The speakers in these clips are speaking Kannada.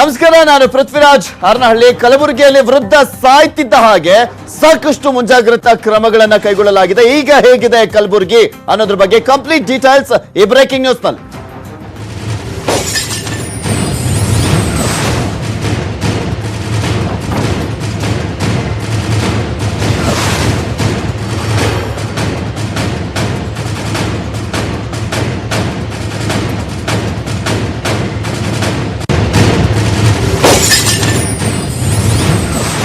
ನಮಸ್ಕಾರ, ನಾನು ಪೃಥ್ವಿರಾಜ್. ಹರನಹಳ್ಳಿ ಕಲಬುರಗಿಯಲ್ಲಿ ವೃದ್ಧ ಸಾಯ್ತಿದ್ದ ಹಾಗೆ ಸಾಕಷ್ಟು ಮುಂಜಾಗ್ರತಾ ಕ್ರಮಗಳನ್ನ ಕೈಗೊಳ್ಳಲಾಗಿದೆ. ಈಗ ಹೇಗಿದೆ ಕಲಬುರಗಿ ಅನ್ನೋದ್ರ ಬಗ್ಗೆ ಕಂಪ್ಲೀಟ್ ಡೀಟೇಲ್ಸ್ ಈ ಬ್ರೇಕಿಂಗ್ ನ್ಯೂಸ್ನಲ್ಲಿ.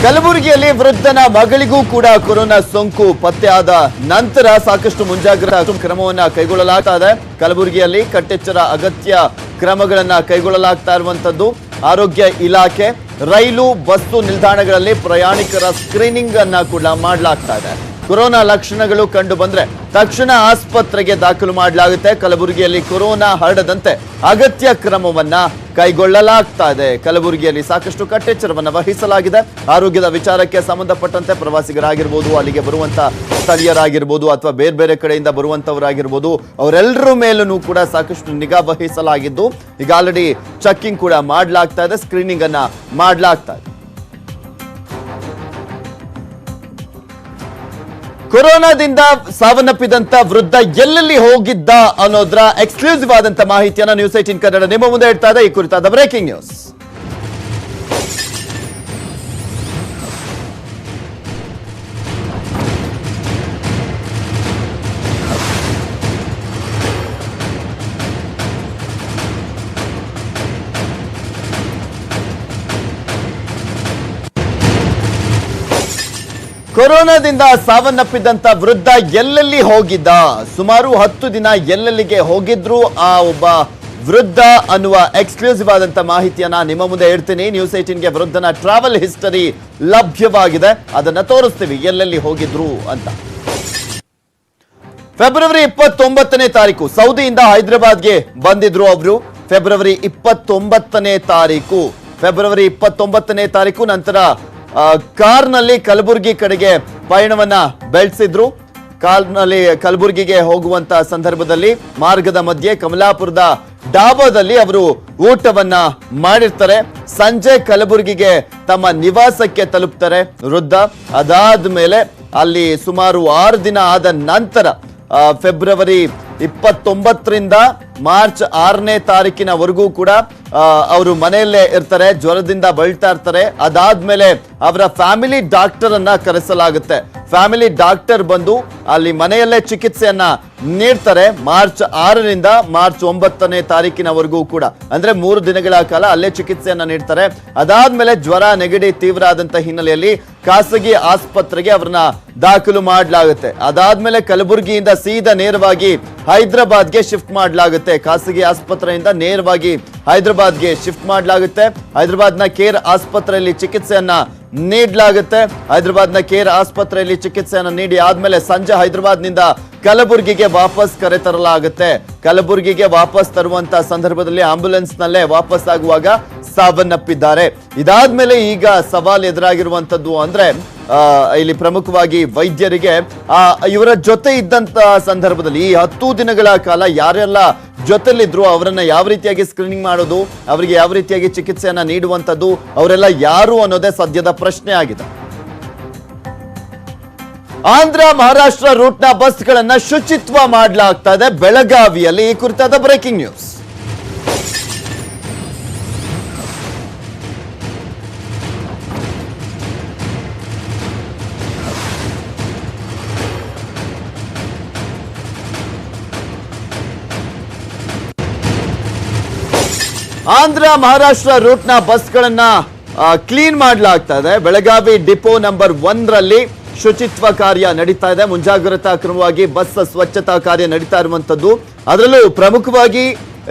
ಕಲಬುರಗಿಯಲ್ಲಿ ವೃದ್ಧನ ಮಗಳಿಗೂ ಕೂಡ ಕೊರೋನಾ ಸೋಂಕು ಪತ್ತೆಯಾದ ನಂತರ ಸಾಕಷ್ಟು ಮುಂಜಾಗ್ರತಾ ಕ್ರಮವನ್ನ ಕೈಗೊಳ್ಳಲಾಗ್ತಾ ಇದೆ ಕಲಬುರಗಿಯಲ್ಲಿ ಕಟ್ಟೆಚ್ಚರ ಅಗತ್ಯ ಕ್ರಮಗಳನ್ನ ಕೈಗೊಳ್ಳಲಾಗ್ತಾ ಇರುವಂತದ್ದು. ಆರೋಗ್ಯ ಇಲಾಖೆ ರೈಲು, ಬಸ್ಸು ನಿಲ್ದಾಣಗಳಲ್ಲಿ ಪ್ರಯಾಣಿಕರ ಸ್ಕ್ರೀನಿಂಗ್ ಅನ್ನ ಕೂಡ ಮಾಡಲಾಗ್ತಾ ಇದೆ ಕೊರೋನಾ ಲಕ್ಷಣಗಳು ಕಂಡು ಬಂದ್ರೆ ತಕ್ಷಣ ಆಸ್ಪತ್ರೆಗೆ ದಾಖಲು ಮಾಡಲಾಗುತ್ತೆ. ಕಲಬುರಗಿಯಲ್ಲಿ ಕೊರೋನಾ ಹರಡದಂತೆ ಅಗತ್ಯ ಕ್ರಮವನ್ನ ಕೈಗೊಳ್ಳಲಾಗ್ತಾ ಇದೆ. ಕಲಬುರಗಿಯಲ್ಲಿ ಸಾಕಷ್ಟು ಕಟ್ಟೆಚ್ಚರವನ್ನು ವಹಿಸಲಾಗಿದೆ. ಆರೋಗ್ಯದ ವಿಚಾರಕ್ಕೆ ಸಂಬಂಧಪಟ್ಟಂತೆ ಪ್ರವಾಸಿಗರಾಗಿರ್ಬೋದು, ಅಲ್ಲಿಗೆ ಬರುವಂತ ಸ್ಥಳೀಯರಾಗಿರ್ಬೋದು ಅಥವಾ ಬೇರೆ ಬೇರೆ ಕಡೆಯಿಂದ ಬರುವಂತವರಾಗಿರ್ಬೋದು, ಅವರೆಲ್ಲರ ಮೇಲೂ ಕೂಡ ಸಾಕಷ್ಟು ನಿಗಾ ವಹಿಸಲಾಗಿದ್ದು, ಈಗ ಆಲ್ರೆಡಿ ಚೆಕ್ಕಿಂಗ್ ಕೂಡ ಮಾಡಲಾಗ್ತಾ ಇದೆ ಸ್ಕ್ರೀನಿಂಗ್ ಅನ್ನ ಮಾಡಲಾಗ್ತಾ ಇದೆ. ಕೊರೋನಾದಿಂದ ಸಾವನ್ನಪ್ಪಿದಂತ ವೃದ್ಧ ಎಲ್ಲೆಲ್ಲಿ ಹೋಗಿದ್ದ ಅನ್ನೋದ್ರ ಎಕ್ಸ್ಕ್ಲೂಸಿವ್ ಆದಂತ ಮಾಹಿತಿಯನ್ನ ನ್ಯೂಸ್ ಏಟಿನ್ ಕನ್ನಡ ನಿಮ್ಮ ಮುಂದೆ ಇಡ್ತಾ ಇದೆ. ಈ ಕುರಿತಾದ ಬ್ರೇಕಿಂಗ್ ನ್ಯೂಸ್ ಕೊರೋನಾದಿಂದ ಸಾವನ್ನಪ್ಪಿದಂತ ವೃದ್ಧ ಎಲ್ಲೆಲ್ಲಿ ಹೋಗಿದ್ದ? ಸುಮಾರು ಹತ್ತು ದಿನ ಎಲ್ಲೆಲ್ಲಿಗೆ ಹೋಗಿದ್ರು? ಆ ಒಬ್ಬ ವೃದ್ಧ ಅನ್ನುವ ಎಕ್ಸ್ಕ್ಲೂಸಿವ್ ಆದಂತ ಮಾಹಿತಿಯನ್ನ ನಿಮ್ಮ ಮುಂದೆ ಇಡ್ತೀನಿ ನ್ಯೂಸ್ ಏಟೀನ್ಗೆ ವೃದ್ಧನ ಟ್ರಾವೆಲ್ ಹಿಸ್ಟರಿ ಲಭ್ಯವಾಗಿದೆ. ಅದನ್ನ ತೋರಿಸ್ತೀವಿ. ಎಲ್ಲೆಲ್ಲಿ ಹೋಗಿದ್ರು ಅಂತ. ಫೆಬ್ರವರಿ ಇಪ್ಪತ್ತೊಂಬತ್ತನೇ ತಾರೀಕು. ಸೌದಿಯಿಂದ ಹೈದರಾಬಾದ್ಗೆ ಬಂದಿದ್ರು ಅವರು. ಫೆಬ್ರವರಿ ಇಪ್ಪತ್ತೊಂಬತ್ತನೇ ತಾರೀಕು. ಫೆಬ್ರವರಿ ಇಪ್ಪತ್ತೊಂಬತ್ತನೇ ತಾರೀಕು ನಂತರ ಕಾರ್ನಲ್ಲಿ ಕಲಬುರಗಿ ಕಡೆಗೆ ಪಯಣವನ್ನ ಬೆಳೆಸಿದ್ರು. ಕಾರ್ನಲ್ಲಿ ಕಲಬುರಗಿಗೆ ಹೋಗುವಂತ ಸಂದರ್ಭದಲ್ಲಿ ಮಾರ್ಗದ ಮಧ್ಯೆ ಕಮಲಾಪುರದ ಡಾಬಾದಲ್ಲಿ ಅವರು ಊಟವನ್ನ ಮಾಡಿರ್ತಾರೆ. ಸಂಜೆ ಕಲಬುರಗಿಗೆ ತಮ್ಮ ನಿವಾಸಕ್ಕೆ ತಲುಪ್ತಾರೆ ವೃದ್ಧ. ಅದಾದ ಮೇಲೆ ಅಲ್ಲಿ ಸುಮಾರು ಆರು ದಿನ ಆದ ನಂತರ ಫೆಬ್ರವರಿ ಇಪ್ಪತ್ತೊಂಬತ್ತರಿಂದ ಮಾರ್ಚ್ ಆರನೇ ತಾರೀಕಿನವರೆಗೂ ಕೂಡ ಅವರು ಮನೆಯಲ್ಲೇ ಇರ್ತಾರೆ, ಜ್ವರದಿಂದ ಬಳಲ್ತಾ ಇರ್ತಾರೆ. ಅದಾದ್ಮೇಲೆ ಅವರ ಫ್ಯಾಮಿಲಿ ಡಾಕ್ಟರ್ ಅನ್ನ ಕರೆಸಲಾಗುತ್ತೆ. ಫ್ಯಾಮಿಲಿ ಡಾಕ್ಟರ್ ಬಂದು ಅಲ್ಲಿ ಮನೆಯಲ್ಲೇ ಚಿಕಿತ್ಸೆಯನ್ನ ನೀಡ್ತಾರೆ. ಮಾರ್ಚ್ ಆರರಿಂದ ಮಾರ್ಚ್ ಒಂಬತ್ತನೇ ತಾರೀಕಿನವರೆಗೂ ಕೂಡ. ಅಂದ್ರೆ ಮೂರು ದಿನಗಳ ಕಾಲ ಅಲ್ಲೇ ಚಿಕಿತ್ಸೆಯನ್ನ ನೀಡ್ತಾರೆ. ಅದಾದ್ಮೇಲೆ ಜ್ವರ, ನೆಗಡಿ ತೀವ್ರ ಆದಂತ ಹಿನ್ನೆಲೆಯಲ್ಲಿ ಖಾಸಗಿ ಆಸ್ಪತ್ರೆಗೆ ಅವ್ರನ್ನ ದಾಖಲು ಮಾಡಲಾಗುತ್ತೆ. ಅದಾದ್ಮೇಲೆ ಕಲಬುರಗಿಯಿಂದ ಸೀದಾ ನೇರವಾಗಿ ಹೈದರಾಬಾದ್ಗೆ ಶಿಫ್ಟ್ ಮಾಡಲಾಗುತ್ತೆ. ಖಾಸಗಿ ಆಸ್ಪತ್ರೆಯಿಂದ ನೇರವಾಗಿ ಹೈದರಾಬಾದ್ಗೆ ಶಿಫ್ಟ್ ಮಾಡಲಾಗುತ್ತೆ. ಹೈದರಾಬಾದ್ನ ಕೇರ್ ಆಸ್ಪತ್ರೆಯಲ್ಲಿ ಚಿಕಿತ್ಸೆಯನ್ನ ನೀಡಲಾಗುತ್ತೆ. ಹೈದರಾಬಾದ್ನ ಕೇರ್ ಆಸ್ಪತ್ರೆಯಲ್ಲಿ ಚಿಕಿತ್ಸೆಯನ್ನು ನೀಡಿ ಆದ್ಮೇಲೆ ಸಂಜೆ ಹೈದರಾಬಾದ್ನಿಂದ ಕಲಬುರಗಿಗೆ ವಾಪಸ್ ಕರೆತರಲಾಗುತ್ತೆ ಕಲಬುರಗಿಗೆ ವಾಪಸ್ ತರುವಂತ ಸಂದರ್ಭದಲ್ಲಿ ಆಂಬ್ಯುಲೆನ್ಸ್ ನಲ್ಲೇ ವಾಪಸ್ ಆಗುವಾಗ ಸಾವನ್ನಪ್ಪಿದ್ದಾರೆ. ಇದಾದ್ಮೇಲೆ ಈಗ ಸವಾಲ್ ಎದುರಾಗಿರುವಂತದ್ದು ಅಂದ್ರೆ ಇಲ್ಲಿ ಪ್ರಮುಖವಾಗಿ ವೈದ್ಯರಿಗೆ ಇವರ ಜೊತೆ ಇದ್ದಂತ ಸಂದರ್ಭದಲ್ಲಿ ಈ ಹತ್ತು ದಿನಗಳ ಕಾಲ ಯಾರೆಲ್ಲ ಜೊತೆಲಿದ್ರು, ಅವರನ್ನ ಯಾವ ರೀತಿಯಾಗಿ ಸ್ಕ್ರೀನಿಂಗ್ ಮಾಡೋದು, ಅವರಿಗೆ ಯಾವ ರೀತಿಯಾಗಿ ಚಿಕಿತ್ಸೆಯನ್ನ ನೀಡುವಂತದ್ದು ಅವರೆಲ್ಲ ಯಾರು ಅನ್ನೋದೇ ಸದ್ಯದ ಪ್ರಶ್ನೆ ಆಗಿದೆ. ಆಂಧ್ರ, ಮಹಾರಾಷ್ಟ್ರ ರೂಟ್ನ ಬಸ್ಗಳನ್ನ ಶುಚಿತ್ವ ಮಾಡಲಾಗ್ತಾ ಇದೆ ಬೆಳಗಾವಿಯಲ್ಲಿ. ಈ ಕುರಿತಾದ ಬ್ರೇಕಿಂಗ್ ನ್ಯೂಸ್ ಆಂಧ್ರ ಮಹಾರಾಷ್ಟ್ರ ರೂಟ್ನ ಬಸ್ಗಳನ್ನ ಕ್ಲೀನ್ ಮಾಡಲಾಗ್ತಾ ಇದೆ. ಬೆಳಗಾವಿ ಡಿಪೋ ನಂಬರ್ ಒಂದರಲ್ಲಿ ಶುಚಿತ್ವ ಕಾರ್ಯ ನಡೀತಾ ಇದೆ. ಮುಂಜಾಗ್ರತಾ ಕ್ರಮವಾಗಿ ಬಸ್ ಸ್ವಚ್ಛತಾ ಕಾರ್ಯ ನಡೀತಾ ಇರುವಂತದ್ದು. ಅದರಲ್ಲೂ ಪ್ರಮುಖವಾಗಿ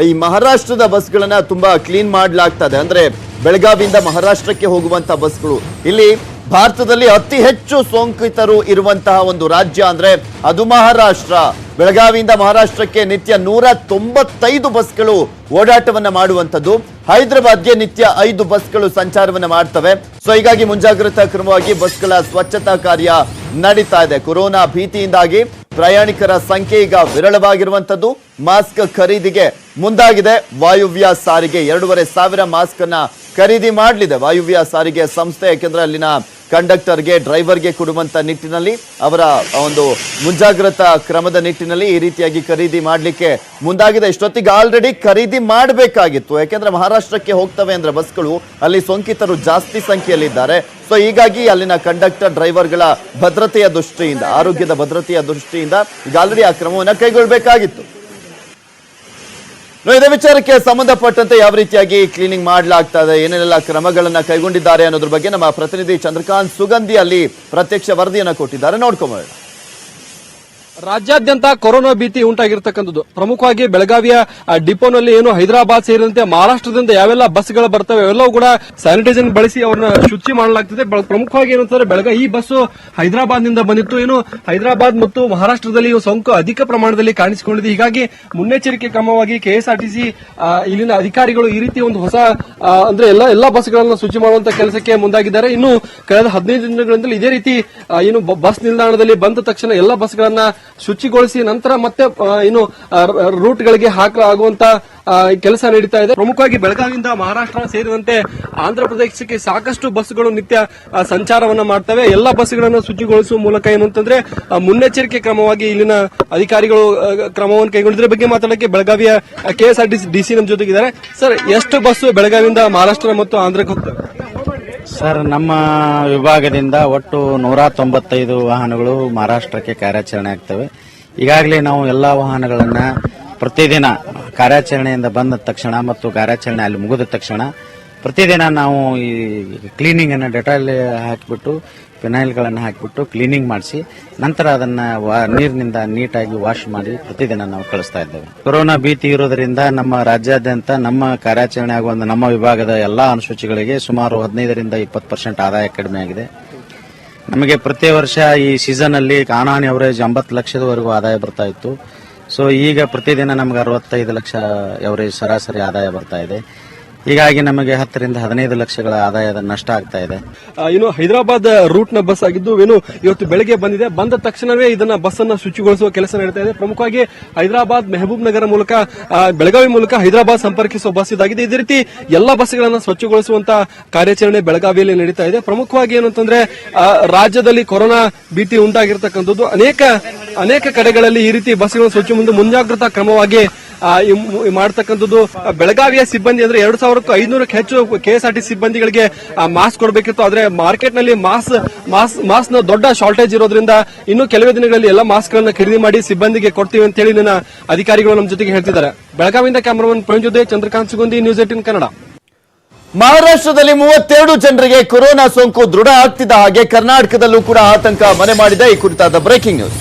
ಈ ಮಹಾರಾಷ್ಟ್ರದ ಬಸ್ಗಳನ್ನ ತುಂಬಾ ಕ್ಲೀನ್ ಮಾಡಲಾಗ್ತಾ ಇದೆ. ಅಂದ್ರೆ ಬೆಳಗಾವಿಯಿಂದ ಮಹಾರಾಷ್ಟ್ರಕ್ಕೆ ಹೋಗುವಂತ ಬಸ್ಗಳು. ಇಲ್ಲಿ ಭಾರತದಲ್ಲಿ ಅತಿ ಹೆಚ್ಚು ಸೋಂಕಿತರು ಇರುವಂತಹ ಒಂದು ರಾಜ್ಯ ಅಂದ್ರೆ ಅದು ಮಹಾರಾಷ್ಟ್ರ. ಬೆಳಗಾವಿಯಿಂದ ಮಹಾರಾಷ್ಟ್ರಕ್ಕೆ ನಿತ್ಯ ನೂರ ತೊಂಬತ್ತೈದು ಬಸ್ಗಳು ಓಡಾಟವನ್ನ ಮಾಡುವಂಥದ್ದು. ಹೈದರಾಬಾದ್ಗೆ ನಿತ್ಯ ಐದು ಬಸ್ಗಳು ಸಂಚಾರವನ್ನ ಮಾಡ್ತವೆ. ಸೊ ಹೀಗಾಗಿ ಮುಂಜಾಗ್ರತಾ ಕ್ರಮವಾಗಿ ಬಸ್ಗಳ ಸ್ವಚ್ಛತಾ ಕಾರ್ಯ ನಡೀತಾ ಇದೆ. ಕೊರೋನಾ ಭೀತಿಯಿಂದಾಗಿ ಪ್ರಯಾಣಿಕರ ಸಂಖ್ಯೆ ಈಗ ವಿರಳವಾಗಿರುವಂತದ್ದು ಮಾಸ್ಕ್ ಖರೀದಿಗೆ ಮುಂದಾಗಿದೆ. ವಾಯುವ್ಯ ಸಾರಿಗೆ ಎರಡೂವರೆ ಸಾವಿರ ಮಾಸ್ಕ್ ಅನ್ನ ಖರೀದಿ ಮಾಡಲಿದೆ. ವಾಯುವ್ಯ ಸಾರಿಗೆ ಸಂಸ್ಥೆ, ಯಾಕೆಂದ್ರೆ ಅಲ್ಲಿನ ಕಂಡಕ್ಟರ್ಗೆ, ಡ್ರೈವರ್ಗೆ ಕೊಡುವಂತ ನಿಟ್ಟಿನಲ್ಲಿ, ಅವರ ಒಂದು ಮುಂಜಾಗ್ರತಾ ಕ್ರಮದ ನಿಟ್ಟಿನಲ್ಲಿ ಈ ರೀತಿಯಾಗಿ ಖರೀದಿ ಮಾಡಲಿಕ್ಕೆ ಮುಂದಾಗಿದೆ. ಇಷ್ಟೊತ್ತಿಗೆ ಆಲ್ರೆಡಿ ಖರೀದಿ ಮಾಡಬೇಕಾಗಿತ್ತು. ಯಾಕೆಂದ್ರೆ ಮಹಾರಾಷ್ಟ್ರಕ್ಕೆ ಹೋಗ್ತವೆ ಅಂದ್ರೆ ಬಸ್ಗಳು, ಅಲ್ಲಿ ಸೋಂಕಿತರು ಜಾಸ್ತಿ ಸಂಖ್ಯೆಯಲ್ಲಿದ್ದಾರೆ. ಸೊ ಹೀಗಾಗಿ ಅಲ್ಲಿನ ಕಂಡಕ್ಟರ್ ಡ್ರೈವರ್ಗಳ ಭದ್ರತೆಯ ದೃಷ್ಟಿಯಿಂದ, ಆರೋಗ್ಯದ ಭದ್ರತೆಯ ದೃಷ್ಟಿಯಿಂದ ಈಗ ಆಲ್ರೆಡಿ ಆ ಕ್ರಮವನ್ನು ಕೈಗೊಳ್ಳಬೇಕಾಗಿತ್ತು ಇದೇ ವಿಚಾರಕ್ಕೆ ಸಂಬಂಧಪಟ್ಟಂತೆ ಯಾವ ರೀತಿಯಾಗಿ ಕ್ಲೀನಿಂಗ್ ಮಾಡಲಾಗ್ತಾ ಇದೆ ಏನೇನೆಲ್ಲ ಕ್ರಮಗಳನ್ನ ಕೈಗೊಂಡಿದ್ದಾರೆ ಅನ್ನೋದ್ರ ಬಗ್ಗೆ ನಮ್ಮ ಪ್ರತಿನಿಧಿ ಚಂದ್ರಕಾಂತ್ ಸುಗಂಧಿ ಅಲ್ಲಿ ಪ್ರತ್ಯಕ್ಷ ವರದಿಯನ್ನ ಕೊಟ್ಟಿದ್ದಾರೆ. ನೋಡ್ಕೊಂಬೋಣ ರಾಜ್ಯಾದ್ಯಂತ ಕೊರೋನಾ ಭೀತಿ ಉಂಟಾಗಿರ್ತಕ್ಕಂಥದ್ದು. ಪ್ರಮುಖವಾಗಿ ಬೆಳಗಾವಿಯ ಡಿಪೋನಲ್ಲಿ ಏನು ಹೈದರಾಬಾದ್ ಸೇರಿದಂತೆ ಮಹಾರಾಷ್ಟ್ರದಿಂದ ಯಾವೆಲ್ಲ ಬಸ್ಗಳು ಬರ್ತವೆ ಅವೆಲ್ಲವೂ ಕೂಡ ಸ್ಯಾನಿಟೈಸರ್ ಬಳಸಿ ಅವ್ರನ್ನ ಶುಚಿ ಮಾಡಲಾಗ್ತದೆ. ಪ್ರಮುಖವಾಗಿ ಪ್ರಮುಖವಾಗಿ ಏನಂತಂದ್ರೆ ಬೆಳಗಾವಿ ಈ ಬಸ್ ಹೈದರಾಬಾದ್ನಿಂದ ಬಂದಿತ್ತು. ಏನು ಹೈದರಾಬಾದ್ ಮತ್ತು ಮಹಾರಾಷ್ಟ್ರದಲ್ಲಿ ಸೋಂಕು ಅಧಿಕ ಪ್ರಮಾಣದಲ್ಲಿ ಕಾಣಿಸಿಕೊಂಡಿದೆ. ಹೀಗಾಗಿ ಮುನ್ನೆಚ್ಚರಿಕೆ ಕ್ರಮವಾಗಿ ಕೆಎಸ್ಆರ್ಟಿಸಿ ಇಲ್ಲಿನ ಅಧಿಕಾರಿಗಳು ಈ ರೀತಿ ಒಂದು ಹೊಸ ಅಂದ್ರೆ ಎಲ್ಲ, ಎಲ್ಲಾ ಬಸ್ಗಳನ್ನು ಶುಚಿ ಮಾಡುವಂತ ಕೆಲಸಕ್ಕೆ ಮುಂದಾಗಿದ್ದಾರೆ. ಇನ್ನು ಕಳೆದ ಹದಿನೈದು ದಿನಗಳಿಂದಲೂ ಇದೇ ರೀತಿ ಏನು ಬಸ್ ನಿಲ್ದಾಣದಲ್ಲಿ ಬಂದ ತಕ್ಷಣ ಎಲ್ಲ ಬಸ್ಗಳನ್ನ ಶುಚಿಗೊಳಿಸಿ ನಂತರ ಮತ್ತೆ ಏನು ರೂಟ್ಗಳಿಗೆ ಹಾಕಲಾಗುವಂತ ಕೆಲಸ ನಡೀತಾ ಇದೆ. ಪ್ರಮುಖವಾಗಿ ಬೆಳಗಾವಿಯಿಂದ ಮಹಾರಾಷ್ಟ್ರ ಸೇರಿದಂತೆ ಆಂಧ್ರ ಪ್ರದೇಶಕ್ಕೆ ಸಾಕಷ್ಟು ಬಸ್ಗಳು ನಿತ್ಯ ಸಂಚಾರವನ್ನ ಮಾಡ್ತವೆ. ಎಲ್ಲ ಬಸ್ಗಳನ್ನು ಶುಚಿಗೊಳಿಸುವ ಮೂಲಕ ಏನು ಅಂತಂದ್ರೆ ಮುನ್ನೆಚ್ಚರಿಕೆ ಕ್ರಮವಾಗಿ ಇಲ್ಲಿನ ಅಧಿಕಾರಿಗಳು ಕ್ರಮವನ್ನು ಕೈಗೊಂಡಿದ್ರ ಬಗ್ಗೆ ಮಾತಾಡಕ್ಕೆ ಬೆಳಗಾವಿಯ ಕೆಎಸ್ಆರ್ಟಿಸಿ ಡಿಸಿ ನಮ್ಮ ಜೊತೆಗಿದ್ದಾರೆ. ಸರ್, ಎಷ್ಟು ಬಸ್ ಬೆಳಗಾವಿಯಿಂದ ಮಹಾರಾಷ್ಟ್ರ ಮತ್ತು ಆಂಧ್ರಕ್ಕೆ ಹೋಗ್ತವೆ? ಸರ್, ನಮ್ಮ ವಿಭಾಗದಿಂದ ಒಟ್ಟು ನೂರ ತೊಂಬತ್ತೈದು ವಾಹನಗಳು ಮಹಾರಾಷ್ಟ್ರಕ್ಕೆ ಕಾರ್ಯಾಚರಣೆ ಆಗ್ತವೆ. ಈಗಾಗಲೇ ನಾವು ಎಲ್ಲ ವಾಹನಗಳನ್ನು ಪ್ರತಿದಿನ ಕಾರ್ಯಾಚರಣೆಯಿಂದ ಬಂದ ತಕ್ಷಣ ಮತ್ತು ಕಾರ್ಯಾಚರಣೆ ಅಲ್ಲಿ ಮುಗಿದ ತಕ್ಷಣ ಪ್ರತಿದಿನ ನಾವು ಈ ಕ್ಲೀನಿಂಗ್ ಅನ್ನು ಡೆಟಾಲ್ ಹಾಕಿಬಿಟ್ಟು ಫಿನೈಲ್ಗಳನ್ನು ಹಾಕಿಬಿಟ್ಟು ಕ್ಲೀನಿಂಗ್ ಮಾಡಿಸಿ ನಂತರ ಅದನ್ನ ನೀರಿನಿಂದ ನೀಟಾಗಿ ವಾಶ್ ಮಾಡಿ ಪ್ರತಿದಿನ ನಾವು ಕಳಿಸ್ತಾ ಇದ್ದೇವೆ. ಕೊರೋನಾ ಭೀತಿ ಇರೋದರಿಂದ ನಮ್ಮ ರಾಜ್ಯಾದ್ಯಂತ ನಮ್ಮ ಕಾರ್ಯಾಚರಣೆ ಆಗುವ ನಮ್ಮ ವಿಭಾಗದ ಎಲ್ಲಾ ಅನುಸೂಚಿಗಳಿಗೆ ಸುಮಾರು ಹದಿನೈದರಿಂದ ಇಪ್ಪತ್ತು ಪರ್ಸೆಂಟ್ ಆದಾಯ ಕಡಿಮೆ ಆಗಿದೆ. ನಮಗೆ ಪ್ರತಿ ವರ್ಷ ಈ ಸೀಸನ್ ಅಲ್ಲಿ ಕಾನಾನಿ ಅವರೇಜ್ ಎಂಬತ್ತು ಲಕ್ಷದವರೆಗೂ ಆದಾಯ ಬರ್ತಾ ಇತ್ತು. ಸೊ ಈಗ ಪ್ರತಿದಿನ ನಮಗೆ ಅರವತ್ತೈದು ಲಕ್ಷ ಅವರೇಜ್ ಸರಾಸರಿ ಆದಾಯ ಬರ್ತಾ ಇದೆ. ಹೀಗಾಗಿ ನಮಗೆ ಹತ್ತರಿಂದ ಹದಿನೈದು ಲಕ್ಷಗಳ ಆದಾಯದ ನಷ್ಟ ಆಗ್ತಾ ಇದೆ. ಆ, ಏನು ಹೈದರಾಬಾದ್ ರೂಟ್ನ ಬಸ್ ಆಗಿದ್ದು ಏನು ಇವತ್ತು ಬೆಳಗ್ಗೆ ಬಂದಿದೆ. ಬಂದ ತಕ್ಷಣವೇ ಇದನ್ನ ಬಸ್ ಅನ್ನ ಶುಚಿಗೊಳಿಸುವ ಕೆಲಸ ನಡೀತಾ ಇದೆ. ಪ್ರಮುಖವಾಗಿ ಹೈದರಾಬಾದ್ ಮೆಹಬೂಬ್ ನಗರ ಮೂಲಕ ಬೆಳಗಾವಿ ಮೂಲಕ ಹೈದರಾಬಾದ್ ಸಂಪರ್ಕಿಸುವ ಬಸ್ ಇದಾಗಿದೆ. ಇದೇ ರೀತಿ ಎಲ್ಲ ಬಸ್ಗಳನ್ನ ಸ್ವಚ್ಛಗೊಳಿಸುವಂತ ಕಾರ್ಯಾಚರಣೆ ಬೆಳಗಾವಿಯಲ್ಲಿ ನಡೀತಾ ಇದೆ. ಪ್ರಮುಖವಾಗಿ ಏನು ಅಂತಂದ್ರೆ ರಾಜ್ಯದಲ್ಲಿ ಕೊರೋನಾ ಭೀತಿ ಉಂಟಾಗಿರ್ತಕ್ಕಂಥದ್ದು. ಅನೇಕ ಅನೇಕ ಕಡೆಗಳಲ್ಲಿ ಈ ರೀತಿ ಬಸ್ಗಳನ್ನು ಸ್ವಚ್ಛ ಮುಂದೆ ಮುಂಜಾಗ್ರತಾ ಕ್ರಮವಾಗಿ ಮಾಡ್ತಕ್ಕಂಥದ್ದು ಬೆಳಗಾವಿಯ ಸಿಬ್ಬಂದಿ ಅಂದ್ರೆ ಎರಡು ಸಾವಿರಕ್ಕೂ ಐನೂರಕ್ಕೆ ಹೆಚ್ಚು ಕೆಎಸ್ಆರ್ಟಿ ಸಿಬ್ಬಂದಿಗಳಿಗೆ ಮಾಸ್ಕ್ ಕೊಡಬೇಕಿತ್ತು. ಆದ್ರೆ ಮಾರ್ಕೆಟ್ನಲ್ಲಿ ಮಾಸ್ ಮಾಸ್ ಮಾಸ್ಕ್ನ ದೊಡ್ಡ ಶಾರ್ಟೇಜ್ ಇರೋದ್ರಿಂದ ಇನ್ನು ಕೆಲವೇ ದಿನಗಳಲ್ಲಿ ಎಲ್ಲ ಮಾಸ್ಕ್ ಗಳನ್ನ ಖರೀದಿ ಮಾಡಿ ಸಿಬ್ಬಂದಿಗೆ ಕೊಡ್ತೀವಿ ಅಂತ ಹೇಳಿ ನನ್ನ ಅಧಿಕಾರಿಗಳು ನಮ್ಮ ಜೊತೆಗೆ ಹೇಳ್ತಿದ್ದಾರೆ. ಬೆಳಗಾವಿಯಿಂದ cameraman Praveen Chandrakant Sugandhi news eighteen Kannada. ಮಹಾರಾಷ್ಟ್ರದಲ್ಲಿ ಮೂವತ್ತೆರಡು ಜನರಿಗೆ ಕೊರೋನಾ ಸೋಂಕು ದೃಢ ಆಗ್ತಿದ್ದ ಹಾಗೆ ಕರ್ನಾಟಕದಲ್ಲೂ ಕೂಡ ಆತಂಕ ಮನೆ ಮಾಡಿದೆ. ಈ ಕುರಿತಾದ ಬ್ರೇಕಿಂಗ್ ನ್ಯೂಸ್